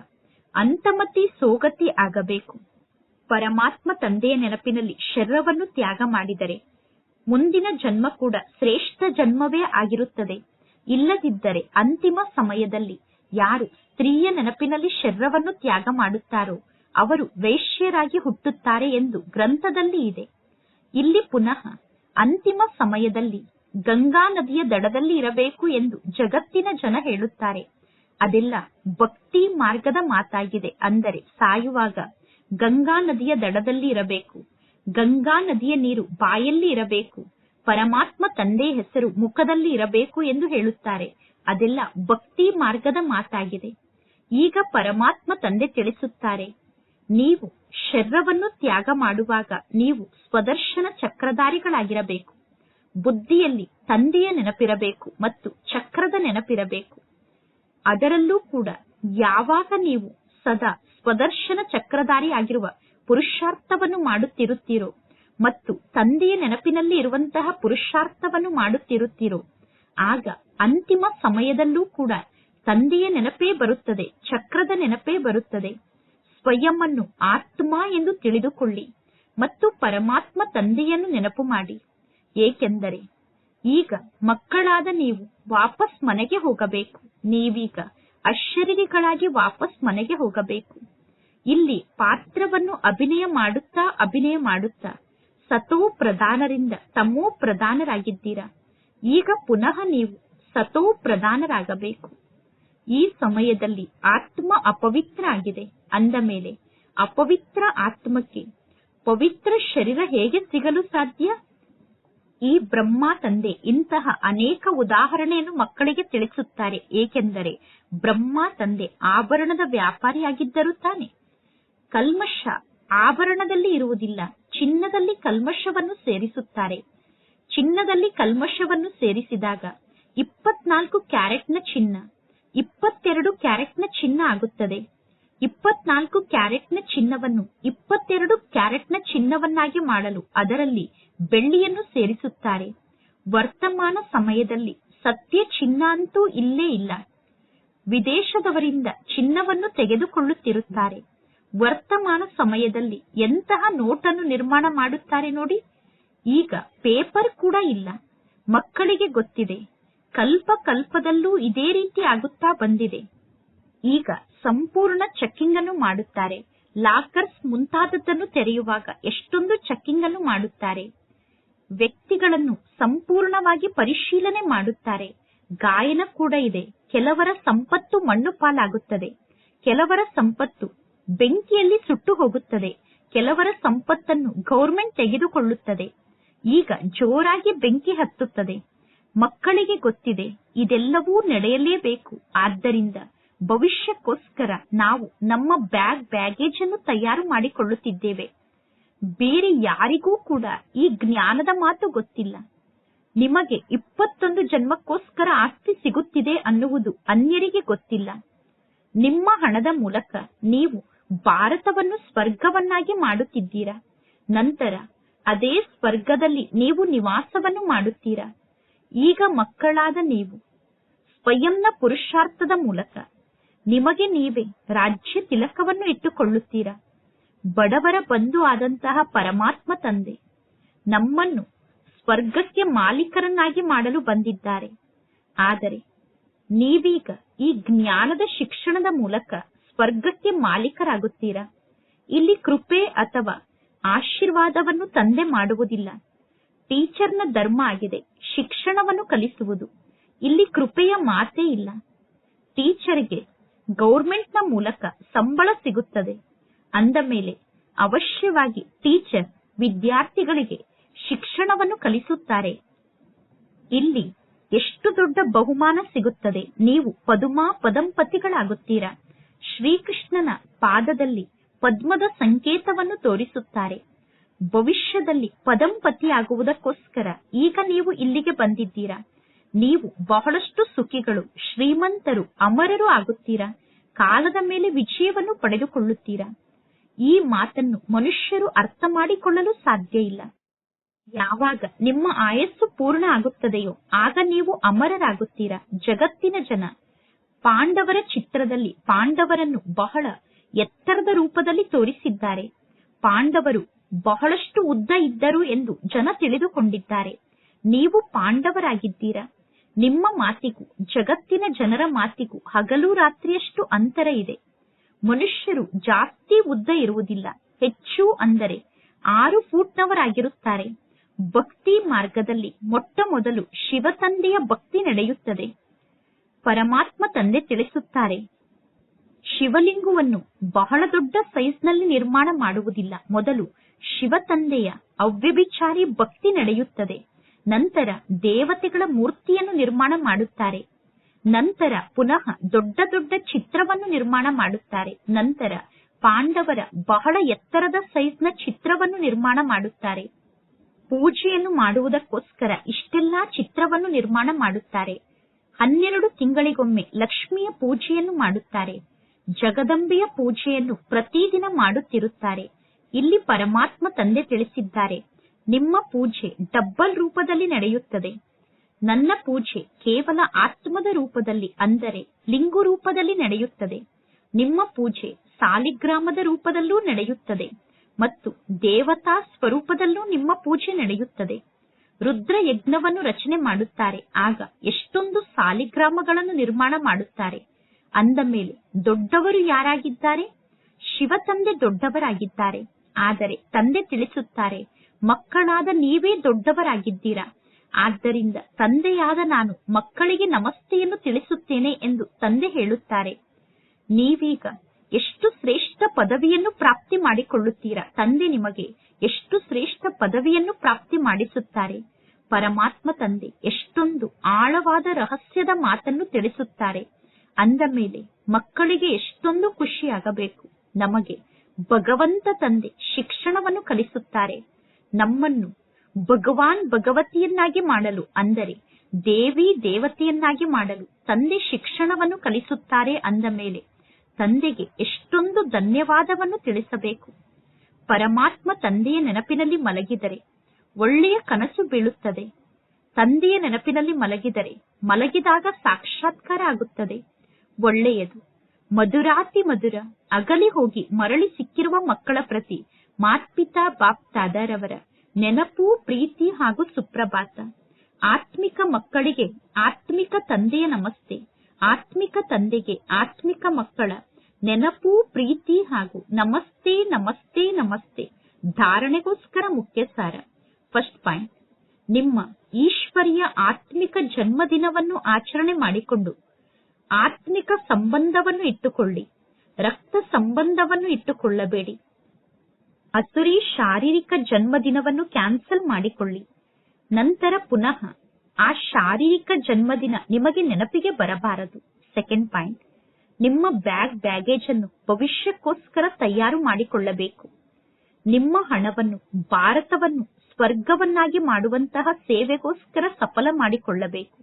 ಅಂತಮತಿ ಸೋಗತಿ ಆಗಬೇಕು. ಪರಮಾತ್ಮ ತಂದೆಯ ನೆನಪಿನಲ್ಲಿ ಶರೀರವನ್ನು ತ್ಯಾಗ ಮಾಡಿದರೆ ಮುಂದಿನ ಜನ್ಮ ಕೂಡ ಶ್ರೇಷ್ಠ ಜನ್ಮವೇ ಆಗಿರುತ್ತದೆ. ಇಲ್ಲದಿದ್ದರೆ ಅಂತಿಮ ಸಮಯದಲ್ಲಿ ಯಾರು ಸ್ತ್ರೀಯ ನೆನಪಿನಲ್ಲಿ ಶರೀರವನ್ನು ತ್ಯಾಗ ಮಾಡುತ್ತಾರೋ ಅವರು ವೇಶ್ಯರಾಗಿ ಹುಟ್ಟುತ್ತಾರೆ ಎಂದು ಗ್ರಂಥದಲ್ಲಿ ಇದೆ. ಇಲ್ಲಿ ಪುನಃ ಅಂತಿಮ ಸಮಯದಲ್ಲಿ ಗಂಗಾ ನದಿಯ ದಡದಲ್ಲಿ ಇರಬೇಕು ಎಂದು ಜಗತ್ತಿನ ಜನ ಹೇಳುತ್ತಾರೆ. ಅದೆಲ್ಲ ಭಕ್ತಿ ಮಾರ್ಗದ ಮಾತಾಗಿದೆ. ಅಂದರೆ ಸಾಯುವಾಗ ಗಂಗಾ ನದಿಯ ದಡದಲ್ಲಿ ಇರಬೇಕು. ಗಂಗಾ ನದಿಯ ನೀರು ಬಾಯಲ್ಲಿ ಇರಬೇಕು. ಪರಮಾತ್ಮ ತಂದೆ ಹೆಸರು ಮುಖದಲ್ಲಿ ಇರಬೇಕು ಎಂದು ಹೇಳುತ್ತಾರೆ. ಅದೆಲ್ಲ ಭಕ್ತಿ ಮಾರ್ಗದ ಮಾತಾಗಿದೆ. ಈಗ ಪರಮಾತ್ಮ ತಂದೆ ತಿಳಿಸುತ್ತಾರೆ. ನೀವು ಶರೀರವನ್ನು ತ್ಯಾಗ ಮಾಡುವಾಗ ನೀವು ಸ್ವದರ್ಶನ ಚಕ್ರಧಾರಿಗಳಾಗಿರಬೇಕು. ಬುದ್ಧಿಯಲ್ಲಿ ತಂದೆಯ ನೆನಪಿರಬೇಕು ಮತ್ತು ಚಕ್ರದ ನೆನಪಿರಬೇಕು. ಅದರಲ್ಲೂ ಕೂಡ ಯಾವಾಗ ನೀವು ಸದಾ ಸ್ವದರ್ಶನ ಚಕ್ರಧಾರಿ ಆಗಿರುವ ಪುರುಷಾರ್ಥವನ್ನು ಮಾಡುತ್ತಿರುತ್ತೀರೋ ಮತ್ತು ತಂದೆಯ ನೆನಪಿನಲ್ಲಿ ಇರುವಂತಹ ಪುರುಷಾರ್ಥವನ್ನು ಮಾಡುತ್ತಿರುತ್ತೀರೋ, ಆಗ ಅಂತಿಮ ಸಮಯದಲ್ಲೂ ಕೂಡ ತಂದೆಯ ನೆನಪೇ ಬರುತ್ತದೆ, ಚಕ್ರದ ನೆನಪೇ ಬರುತ್ತದೆ. ಸ್ವಯಂ ಅನ್ನು ಆತ್ಮ ಎಂದು ತಿಳಿದುಕೊಳ್ಳಿ ಮತ್ತು ಪರಮಾತ್ಮ ತಂದೆಯನ್ನು ನೆನಪು ಮಾಡಿ. ಏಕೆಂದರೆ ಈಗ ಮಕ್ಕಳಾದ ನೀವು ವಾಪಸ್ ಮನೆಗೆ ಹೋಗಬೇಕು. ನೀವೀಗ ಅಶರೀರಿಗಳಾಗಿ ವಾಪಸ್ ಮನೆಗೆ ಹೋಗಬೇಕು. ಇಲ್ಲಿ ಪಾತ್ರವನ್ನು ಅಭಿನಯ ಮಾಡುತ್ತಾ ಅಭಿನಯ ಮಾಡುತ್ತಾ ಸತೋ ಪ್ರಧಾನರಿಂದ ತಮೋ ಪ್ರಧಾನರಾಗಿದ್ದೀರಾ. ಈಗ ಪುನಃ ನೀವು ಸತೋ ಪ್ರಧಾನರಾಗಬೇಕು. ಈ ಸಮಯದಲ್ಲಿ ಆತ್ಮ ಅಪವಿತ್ರ ಆಗಿದೆ ಅಂದ ಮೇಲೆ, ಅಪವಿತ್ರ ಆತ್ಮಕ್ಕೆ ಪವಿತ್ರ ಶರೀರ ಹೇಗೆ ಸಿಗಲು ಸಾಧ್ಯ? ಈ ಬ್ರಹ್ಮ ತಂದೆ ಇಂತಹ ಅನೇಕ ಉದಾಹರಣೆಯನ್ನು ಮಕ್ಕಳಿಗೆ ತಿಳಿಸುತ್ತಾರೆ. ಏಕೆಂದರೆ ಬ್ರಹ್ಮ ತಂದೆ ಆಭರಣದ ವ್ಯಾಪಾರಿಯಾಗಿದ್ದರು ತಾನೆ. ಕಲ್ಮಶ ಆಭರಣದಲ್ಲಿ ಇರುವುದಿಲ್ಲ. ಚಿನ್ನದಲ್ಲಿ ಕಲ್ಮಶವನ್ನು ಸೇರಿಸುತ್ತಾರೆ. ಚಿನ್ನದಲ್ಲಿ ಕಲ್ಮಶವನ್ನು ಸೇರಿಸಿದಾಗ ಇಪ್ಪತ್ನಾಲ್ಕು ಕ್ಯಾರೆಟ್ನ ಚಿನ್ನ ಇಪ್ಪತ್ತೆರಡು ಕ್ಯಾರೆಟ್ನ ಚಿನ್ನ ಆಗುತ್ತದೆ. ಇಪ್ಪತ್ನಾಲ್ಕು ಕ್ಯಾರೆಟ್ನ ಚಿನ್ನವನ್ನು ಇಪ್ಪತ್ತೆರಡು ಕ್ಯಾರೆಟ್ನ ಚಿನ್ನವನ್ನಾಗಿ ಮಾಡಲು ಅದರಲ್ಲಿ ಬೆಳ್ಳಿಯನ್ನು ಸೇರಿಸುತ್ತಾರೆ. ವರ್ತಮಾನ ಸಮಯದಲ್ಲಿ ಸತ್ಯ ಚಿನ್ನ ಅಂತೂ ಇಲ್ಲೇ ಇಲ್ಲ. ವಿದೇಶದವರಿಂದ ಚಿನ್ನವನ್ನು ತೆಗೆದುಕೊಳ್ಳುತ್ತಿರುತ್ತಾರೆ. ವರ್ತಮಾನ ಸಮಯದಲ್ಲಿ ಎಂತಹ ನೋಟನ್ನು ನಿರ್ಮಾಣ ಮಾಡುತ್ತಾರೆ ನೋಡಿ. ಈಗ ಪೇಪರ್ ಕೂಡ ಇಲ್ಲ. ಮಕ್ಕಳಿಗೆ ಗೊತ್ತಿದೆ. ಕಲ್ಪ ಕಲ್ಪದಲ್ಲೂ ಇದೇ ರೀತಿ ಆಗುತ್ತಾ ಬಂದಿದೆ. ಈಗ ಸಂಪೂರ್ಣ ಚೆಕ್ಕಿಂಗ್ ಅನ್ನು ಮಾಡುತ್ತಾರೆ. ಲಾಕರ್ಸ್ ಮುಂತಾದದ್ದನ್ನು ತೆರೆಯುವಾಗ ಎಷ್ಟೊಂದು ಚೆಕ್ಕಿಂಗ್ ಅನ್ನು ಮಾಡುತ್ತಾರೆ. ವ್ಯಕ್ತಿಗಳನ್ನು ಸಂಪೂರ್ಣವಾಗಿ ಪರಿಶೀಲನೆ ಮಾಡುತ್ತಾರೆ. ಗಾಯನ ಕೂಡ ಇದೆ. ಕೆಲವರ ಸಂಪತ್ತು ಮಣ್ಣು ಪಾಲಾಗುತ್ತದೆ. ಕೆಲವರ ಸಂಪತ್ತು ಬೆಂಕಿಯಲ್ಲಿ ಸುಟ್ಟು ಹೋಗುತ್ತದೆ. ಕೆಲವರ ಸಂಪತ್ತನ್ನು ಗೌರ್ಮೆಂಟ್ ತೆಗೆದುಕೊಳ್ಳುತ್ತದೆ. ಈಗ ಜೋರಾಗಿ ಬೆಂಕಿ ಹತ್ತುತ್ತದೆ. ಮಕ್ಕಳಿಗೆ ಗೊತ್ತಿದೆ, ಇದೆಲ್ಲವೂ ನಡೆಯಲೇಬೇಕು. ಆದ್ದರಿಂದ ಭವಿಷ್ಯಕ್ಕೋಸ್ಕರ ನಾವು ನಮ್ಮ ಬ್ಯಾಗ್ ಬ್ಯಾಗೇಜ್ ಅನ್ನು ತಯಾರು ಮಾಡಿಕೊಳ್ಳುತ್ತಿದ್ದೇವೆ. ಬೇರೆ ಯಾರಿಗೂ ಕೂಡ ಈ ಜ್ಞಾನದ ಮಾತು ಗೊತ್ತಿಲ್ಲ. ನಿಮಗೆ ಇಪ್ಪತ್ತೊಂದು ಜನ್ಮಕ್ಕೋಸ್ಕರ ಆಸ್ತಿ ಸಿಗುತ್ತಿದೆ ಅನ್ನುವುದು ಅನ್ಯರಿಗೆ ಗೊತ್ತಿಲ್ಲ. ನಿಮ್ಮ ಹಣದ ಮೂಲಕ ನೀವು ಭಾರತವನ್ನು ಸ್ವರ್ಗವನ್ನಾಗಿ ಮಾಡುತ್ತಿದ್ದೀರಾ? ನಂತರ ಅದೇ ಸ್ವರ್ಗದಲ್ಲಿ ನೀವು ನಿವಾಸವನ್ನು ಮಾಡುತ್ತೀರಾ? ಈಗ ಮಕ್ಕಳಾದ ನೀವು, ಸ್ವಯಂನ ಪುರುಷಾರ್ಥದ ಮೂಲಕ ನಿಮಗೆ ನೀವೇ ರಾಜ್ಯ ತಿಲಕವನ್ನು ಇಟ್ಟುಕೊಳ್ಳುತ್ತೀರಾ? ಬಡವರ ಬಂಧು ಆದಂತಹ ಪರಮಾತ್ಮ ತಂದೆ ನಮ್ಮನ್ನು ಸ್ವರ್ಗಕ್ಕೆ ಮಾಲೀಕರನ್ನಾಗಿ ಮಾಡಲು ಬಂದಿದ್ದಾರೆ. ಆದರೆ ನೀವೀಗ ಈ ಜ್ಞಾನದ ಶಿಕ್ಷಣದ ಮೂಲಕ ಸ್ವರ್ಗಕ್ಕೆ ಮಾಲೀಕರಾಗುತ್ತೀರಾ? ಇಲ್ಲಿ ಕೃಪೆ ಅಥವಾ ಆಶೀರ್ವಾದವನ್ನು ತಂದೆ ಮಾಡುವುದಿಲ್ಲ. ಟೀಚರ್ನ ಧರ್ಮ ಆಗಿದೆ, ಶಿಕ್ಷಣವನ್ನು ಕಲಿಸುವುದು. ಇಲ್ಲಿ ಕೃಪೆಯ ಮಾತೇ ಇಲ್ಲ. ಟೀಚರ್ಗೆ ಗೌರ್ಮೆಂಟ್ನ ಮೂಲಕ ಸಂಬಳ ಸಿಗುತ್ತದೆ. ಅಂದ ಮೇಲೆ ಅವಶ್ಯವಾಗಿ ಟೀಚರ್ ವಿದ್ಯಾರ್ಥಿಗಳಿಗೆ ಶಿಕ್ಷಣವನ್ನು ಕಲಿಸುತ್ತಾರೆ. ಇಲ್ಲಿ ಎಷ್ಟು ದೊಡ್ಡ ಬಹುಮಾನ ಸಿಗುತ್ತದೆ, ನೀವು ಪದುಮಾ ಪದಂಪತಿಗಳಾಗುತ್ತೀರಾ. ಶ್ರೀಕೃಷ್ಣನ ಪಾದದಲ್ಲಿ ಪದ್ಮದ ಸಂಕೇತವನ್ನು ತೋರಿಸುತ್ತಾರೆ. ಭವಿಷ್ಯದಲ್ಲಿ ಪದಂಪತಿಯಾಗುವುದಕ್ಕೋಸ್ಕರ ಈಗ ನೀವು ಇಲ್ಲಿಗೆ ಬಂದಿದ್ದೀರಾ? ನೀವು ಬಹಳಷ್ಟು ಸುಖಿಗಳು, ಶ್ರೀಮಂತರು, ಅಮರರು ಆಗುತ್ತೀರಾ? ಕಾಲದ ಮೇಲೆ ವಿಜಯವನ್ನು ಪಡೆದುಕೊಳ್ಳುತ್ತೀರಾ? ಈ ಮಾತನ್ನು ಮನುಷ್ಯರು ಅರ್ಥ ಮಾಡಿಕೊಳ್ಳಲು ಸಾಧ್ಯ ಇಲ್ಲ. ಯಾವಾಗ ನಿಮ್ಮ ಆಯಸ್ಸು ಪೂರ್ಣ ಆಗುತ್ತದೆಯೋ ಆಗ ನೀವು ಅಮರರಾಗುತ್ತೀರಾ? ಜಗತ್ತಿನ ಜನ. ಪಾಂಡವರ ಚಿತ್ರದಲ್ಲಿ ಪಾಂಡವರನ್ನು ಬಹಳ ಎತ್ತರದ ರೂಪದಲ್ಲಿ ತೋರಿಸಿದ್ದಾರೆ. ಪಾಂಡವರು ಬಹಳಷ್ಟು ಉದ್ದ ಇದ್ದರು ಎಂದು ಜನ ತಿಳಿದುಕೊಂಡಿದ್ದಾರೆ. ನೀವು ಪಾಂಡವರಾಗಿದ್ದೀರಾ? ನಿಮ್ಮ ಮಾತಿಗೂ, ಜಗತ್ತಿನ ಜನರ ಮಾತಿಗೂ ಹಗಲು ರಾತ್ರಿಯಷ್ಟು ಅಂತರ ಇದೆ. ಮನುಷ್ಯರು ಜಾಸ್ತಿ ಉದ್ದ ಇರುವುದಿಲ್ಲ. ಹೆಚ್ಚು ಅಂದರೆ ಆರು ಫೂಟ್ನವರಾಗಿರುತ್ತಾರೆ. ಭಕ್ತಿ ಮಾರ್ಗದಲ್ಲಿ ಮೊಟ್ಟ ಮೊದಲು ಶಿವ ತಂದೆಯ ಭಕ್ತಿ ನಡೆಯುತ್ತದೆ. ಪರಮಾತ್ಮ ತಂದೆ ತಿಳಿಸುತ್ತಾರೆ, ಶಿವಲಿಂಗವನ್ನು ಬಹಳ ದೊಡ್ಡ ಸೈಜ್ನಲ್ಲಿ ನಿರ್ಮಾಣ ಮಾಡುವುದಿಲ್ಲ. ಮೊದಲು ಶಿವ ತಂದೆಯ ಅವ್ಯಭಿಚಾರಿ ಭಕ್ತಿ ನಡೆಯುತ್ತದೆ. ನಂತರ ದೇವತೆಗಳ ಮೂರ್ತಿಯನ್ನು ನಿರ್ಮಾಣ ಮಾಡುತ್ತಾರೆ. ನಂತರ ಪುನಃ ದೊಡ್ಡ ದೊಡ್ಡ ಚಿತ್ರವನ್ನು ನಿರ್ಮಾಣ ಮಾಡುತ್ತಾರೆ. ನಂತರ ಪಾಂಡವರ ಬಹಳ ಎತ್ತರದ ಸೈಜ್ನ ಚಿತ್ರವನ್ನು ನಿರ್ಮಾಣ ಮಾಡುತ್ತಾರೆ. ಪೂಜೆಯನ್ನು ಮಾಡುವುದಕ್ಕೋಸ್ಕರ ಇಷ್ಟೆಲ್ಲಾ ಚಿತ್ರವನ್ನು ನಿರ್ಮಾಣ ಮಾಡುತ್ತಾರೆ. ಹನ್ನೆರಡು ತಿಂಗಳಿಗೊಮ್ಮೆ ಲಕ್ಷ್ಮಿಯ ಪೂಜೆಯನ್ನು ಮಾಡುತ್ತಾರೆ. ಜಗದಂಬೆಯ ಪೂಜೆಯನ್ನು ಪ್ರತಿದಿನ ಮಾಡುತ್ತಿರುತ್ತಾರೆ. ಇಲ್ಲಿ ಪರಮಾತ್ಮ ತಂದೆ ತಿಳಿಸಿದ್ದಾರೆ. ನಿಮ್ಮ ಪೂಜೆ ಡಬ್ಬಲ್ ರೂಪದಲ್ಲಿ ನಡೆಯುತ್ತದೆ. ನನ್ನ ಪೂಜೆ ಕೇವಲ ಆತ್ಮದ ರೂಪದಲ್ಲಿ ಅಂದರೆ ಲಿಂಗು ರೂಪದಲ್ಲಿ ನಡೆಯುತ್ತದೆ. ನಿಮ್ಮ ಪೂಜೆ ಸಾಲಿಗ್ರಾಮದ ರೂಪದಲ್ಲೂ ನಡೆಯುತ್ತದೆ ಮತ್ತು ದೇವತಾ ಸ್ವರೂಪದಲ್ಲೂ ನಿಮ್ಮ ಪೂಜೆ ನಡೆಯುತ್ತದೆ. ರುದ್ರ ಯಜ್ಞವನ್ನು ರಚನೆ ಮಾಡುತ್ತಾರೆ, ಆಗ ಎಷ್ಟೊಂದು ಸಾಲಿಗ್ರಾಮಗಳನ್ನು ನಿರ್ಮಾಣ ಮಾಡುತ್ತಾರೆ. ಅಂದ ಮೇಲೆ ದೊಡ್ಡವರು ಯಾರಾಗಿದ್ದಾರೆ? ಶಿವ ತಂದೆ ದೊಡ್ಡವರಾಗಿದ್ದಾರೆ. ಆದರೆ ತಂದೆ ತಿಳಿಸುತ್ತಾರೆ, ಮಕ್ಕಳಾದ ನೀವೇ ದೊಡ್ಡವರಾಗಿದ್ದೀರಾ? ಆದ್ದರಿಂದ ತಂದೆಯಾದ ನಾನು ಮಕ್ಕಳಿಗೆ ನಮಸ್ತೆಯನ್ನು ತಿಳಿಸುತ್ತೇನೆ ಎಂದು ತಂದೆ ಹೇಳುತ್ತಾರೆ. ನೀವೀಗ ಎಷ್ಟು ಶ್ರೇಷ್ಠ ಪದವಿಯನ್ನು ಪ್ರಾಪ್ತಿ ಮಾಡಿಕೊಳ್ಳುತ್ತೀರಾ? ತಂದೆ ನಿಮಗೆ ಎಷ್ಟು ಶ್ರೇಷ್ಠ ಪದವಿಯನ್ನು ಪ್ರಾಪ್ತಿ ಮಾಡಿಸುತ್ತಾರೆ? ಪರಮಾತ್ಮ ತಂದೆ ಎಷ್ಟೊಂದು ಆಳವಾದ ರಹಸ್ಯದ ಮಾತನ್ನು ತಿಳಿಸುತ್ತಾರೆ. ಅಂದ ಮೇಲೆ ಮಕ್ಕಳಿಗೆ ಎಷ್ಟೊಂದು ಖುಷಿಯಾಗಬೇಕು. ನಮಗೆ ಭಗವಂತ ತಂದೆ ಶಿಕ್ಷಣವನ್ನು ಕಲಿಸುತ್ತಾರೆ. ನಮ್ಮನ್ನು ಭಗವಾನ್ ಭಗವತಿಯನ್ನಾಗಿ ಮಾಡಲು, ಅಂದರೆ ದೇವಿ ದೇವತೆಯನ್ನಾಗಿ ಮಾಡಲು ತಂದೆ ಶಿಕ್ಷಣವನ್ನು ಕಲಿಸುತ್ತಾರೆ ಅಂದ ಮೇಲೆ ತಂದೆಗೆ ಎಷ್ಟೊಂದು ಧನ್ಯವಾದವನ್ನು ತಿಳಿಸಬೇಕು. ಪರಮಾತ್ಮ ತಂದೆಯ ನೆನಪಿನಲ್ಲಿ ಮಲಗಿದರೆ ಒಳ್ಳೆಯ ಕನಸು ಬೀಳುತ್ತದೆ. ತಂದೆಯ ನೆನಪಿನಲ್ಲಿ ಮಲಗಿದರೆ ಮಲಗಿದಾಗ ಸಾಕ್ಷಾತ್ಕಾರ ಆಗುತ್ತದೆ. ಒಳ್ಳೆಯದು. ಮಧುರಾತಿ ಮಧುರ, ಅಗಲಿ ಹೋಗಿ ಮರಳಿ ಸಿಕ್ಕಿರುವ ಮಕ್ಕಳ ಪ್ರತಿ, ಮಾತ್ಪಿತಾ ಬಾಪ್ ತಾದಾರವರ ನೆನಪು, ಪ್ರೀತಿ ಹಾಗೂ ಸುಪ್ರಭಾತ. ಆತ್ಮಿಕ ಮಕ್ಕಳಿಗೆ ಆತ್ಮಿಕ ತಂದೆಯ ನಮಸ್ತೆ, ಆತ್ಮಿಕ ತಂದೆಗೆ ಆತ್ಮಿಕ ಮಕ್ಕಳ ನೆನಪು, ಪ್ರೀತಿ ಹಾಗೂ ನಮಸ್ತೆ ನಮಸ್ತೆ ನಮಸ್ತೆ ಧಾರಣೆಗೋಸ್ಕರ ಮುಖ್ಯ ಸಾರ. ಫಸ್ಟ್ ಪಾಯಿಂಟ್, ನಿಮ್ಮ ಈಶ್ವರಿಯ ಆತ್ಮಿಕ ಜನ್ಮದಿನವನ್ನು ಆಚರಣೆ ಮಾಡಿಕೊಂಡು ಆತ್ಮಿಕ ಸಂಬಂಧವನ್ನು ಇಟ್ಟುಕೊಳ್ಳಿ, ರಕ್ತ ಸಂಬಂಧವನ್ನು ಇಟ್ಟುಕೊಳ್ಳಬೇಡಿ. ಅಸುರಿ ಶಾರೀರಿಕ ಜನ್ಮದಿನವನ್ನು ಕ್ಯಾನ್ಸಲ್ ಮಾಡಿಕೊಳ್ಳಿ. ನಂತರ ಪುನಃ ಆ ಶಾರೀರಿಕ ಜನ್ಮದಿನ ನಿಮಗೆ ನೆನಪಿಗೆ ಬರಬಾರದು. ಸೆಕೆಂಡ್ ಪಾಯಿಂಟ್, ನಿಮ್ಮ ಬ್ಯಾಗ್ ಬ್ಯಾಗೇಜ್ ಅನ್ನು ಭವಿಷ್ಯಕ್ಕೋಸ್ಕರ ತಯಾರು ಮಾಡಿಕೊಳ್ಳಬೇಕು. ನಿಮ್ಮ ಹಣವನ್ನು, ಭಾರತವನ್ನು, ಸ್ವರ್ಗವನ್ನಾಗಿ ಮಾಡುವಂತಹ ಸೇವೆಗೋಸ್ಕರ ಸಫಲ ಮಾಡಿಕೊಳ್ಳಬೇಕು.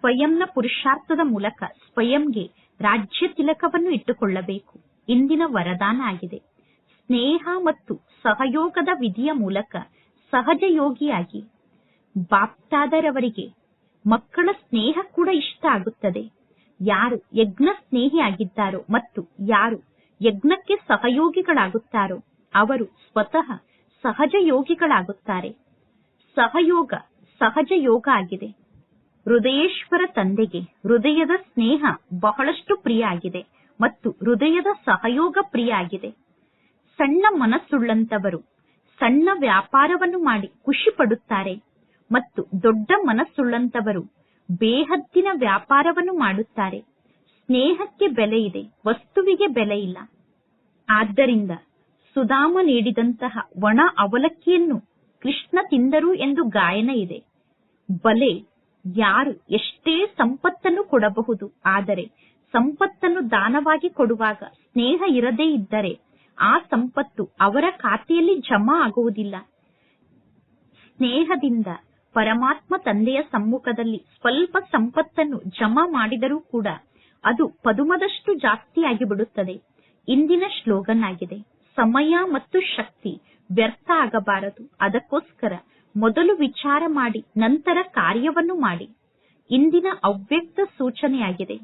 ಸ್ವಯಂನ ಪುರುಷಾರ್ಥದ ಮೂಲಕ ಸ್ವಯಂಗೆ ರಾಜ್ಯ ತಿಲಕವನ್ನು ಇಟ್ಟುಕೊಳ್ಳಬೇಕು. ಇಂದಿನ ವರದಾನ ಆಗಿದೆ. ಸ್ನೇಹ ಮತ್ತು ಸಹಯೋಗದ ವಿಧಿಯ ಮೂಲಕ ಸಹಜ ಯೋಗಿಯಾಗಿ ಬಾಪ್ತಾದರವರಿಗೆ ಮಕ್ಕಳ ಸ್ನೇಹ ಕೂಡ ಇಷ್ಟ ಆಗುತ್ತದೆ. ಯಾರು ಯಜ್ಞ ಸ್ನೇಹಿಯಾಗಿದ್ದಾರೋ ಮತ್ತು ಯಾರು ಯಜ್ಞಕ್ಕೆ ಸಹಯೋಗಿಗಳಾಗುತ್ತಾರೋ ಅವರು ಸ್ವತಃ ಸಹಜ ಯೋಗಿಗಳಾಗುತ್ತಾರೆ. ಸಹಯೋಗ ಸಹಜ ಯೋಗ ಆಗಿದೆ. ಹೃದಯೇಶ್ವರ ತಂದೆಗೆ ಹೃದಯದ ಸ್ನೇಹ ಬಹಳಷ್ಟು ಪ್ರಿಯ ಆಗಿದೆ ಮತ್ತು ಹೃದಯದ ಸಹಯೋಗ ಪ್ರಿಯ ಆಗಿದೆ ಸಣ್ಣ ಮನಸ್ಸುಳ್ಳಂತವರು ಸಣ್ಣ ವ್ಯಾಪಾರವನ್ನು ಮಾಡಿ ಖುಷಿ ಪಡುತ್ತಾರೆ ಮತ್ತು ದೊಡ್ಡ ಮನಸ್ಸುಳ್ಳಂತವರು ಬೇಹದ್ದಿನ ವ್ಯಾಪಾರವನ್ನು ಮಾಡುತ್ತಾರೆ. ಸ್ನೇಹಕ್ಕೆ ಬೆಲೆ ಇದೆ, ವಸ್ತುವಿಗೆ ಬೆಲೆ ಇಲ್ಲ. ಆದ್ದರಿಂದ ಸುಧಾಮ ನೀಡಿದಂತಹ ಒಣ ಅವಲಕ್ಕಿಯನ್ನು ಕೃಷ್ಣ ತಿಂದರು ಎಂದು ಗಾಯನ ಇದೆ. ಬಲೆ ಯಾರು ಎಷ್ಟೇ ಸಂಪತ್ತನ್ನು ಕೊಡಬಹುದು, ಆದರೆ ಸಂಪತ್ತನ್ನು ದಾನವಾಗಿ ಕೊಡುವಾಗ ಸ್ನೇಹ ಇರದೇ ಇದ್ದರೆ ಆ ಸಂಪತ್ತು ಅವರ ಖಾತೆಯಲ್ಲಿ ಜಮಾ ಆಗುವುದಿಲ್ಲ. ಸ್ನೇಹದಿಂದ ಪರಮಾತ್ಮ ತಂದೆಯ ಸಮ್ಮುಖದಲ್ಲಿ ಸ್ವಲ್ಪ ಸಂಪತ್ತನ್ನು ಜಮಾ ಮಾಡಿದರೂ ಕೂಡ ಅದು ಪದುಮದಷ್ಟು ಜಾಸ್ತಿಯಾಗಿ ಬಿಡುತ್ತದೆ ಇಂದಿನ ಶ್ಲೋಗನ್ ಆಗಿದೆ ಸಮಯ ಮತ್ತು ಶಕ್ತಿ ವ್ಯರ್ಥ ಆಗಬಾರದು. ಅದಕ್ಕೋಸ್ಕರ ಮೊದಲು ವಿಚಾರ ಮಾಡಿ, ನಂತರ ಕಾರ್ಯವನ್ನು ಮಾಡಿ. ಇಂದಿನ ಅವ್ಯಕ್ತ ಸೂಚನೆಯಾಗಿದೆ.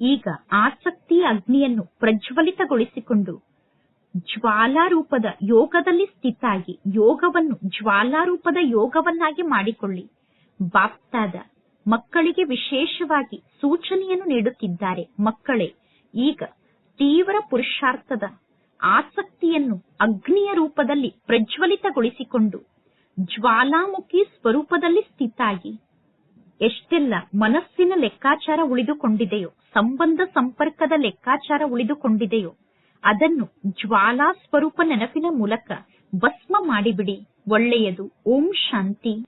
ಈಗ ಆಸಕ್ತಿಯ ಅಗ್ನಿಯನ್ನು ಪ್ರಜ್ವಲಿತಗೊಳಿಸಿಕೊಂಡು ಜ್ವಾಲಾರೂಪದ ಯೋಗದಲ್ಲಿ ಸ್ಥಿತಾಗಿ ಯೋಗವನ್ನು, ಜ್ವಾಲಾರೂಪದ ಯೋಗವನ್ನಾಗಿ ಮಾಡಿಕೊಳ್ಳಿ. ಬಾಪ್ತಾದ ಮಕ್ಕಳಿಗೆ ವಿಶೇಷವಾಗಿ ಸೂಚನೆಯನ್ನು ನೀಡುತ್ತಿದ್ದಾರೆ. ಮಕ್ಕಳೇ, ಈಗ ತೀವ್ರ ಪುರುಷಾರ್ಥದ ಆಸಕ್ತಿಯನ್ನು ಅಗ್ನಿಯ ರೂಪದಲ್ಲಿ ಪ್ರಜ್ವಲಿತಗೊಳಿಸಿಕೊಂಡು ಜ್ವಾಲಾಮುಖಿ ಸ್ವರೂಪದಲ್ಲಿ ಸ್ಥಿತಾಗಿ ಎಷ್ಟೆಲ್ಲ ಮನಸ್ಸಿನ ಲೆಕ್ಕಾಚಾರ ಉಳಿದುಕೊಂಡಿದೆಯೋ, ಸಂಬಂಧ ಸಂಪರ್ಕದ ಲೆಕ್ಕಾಚಾರ ಉಳಿದುಕೊಂಡಿದೆಯೋ, ಅದನ್ನು ಜ್ವಾಲಾ ಸ್ವರೂಪ ನೆನಪಿನ ಮೂಲಕ ಭಸ್ಮ ಮಾಡಿಬಿಡಿ. ಒಳ್ಳೆಯದು. ಓಂ ಶಾಂತಿ.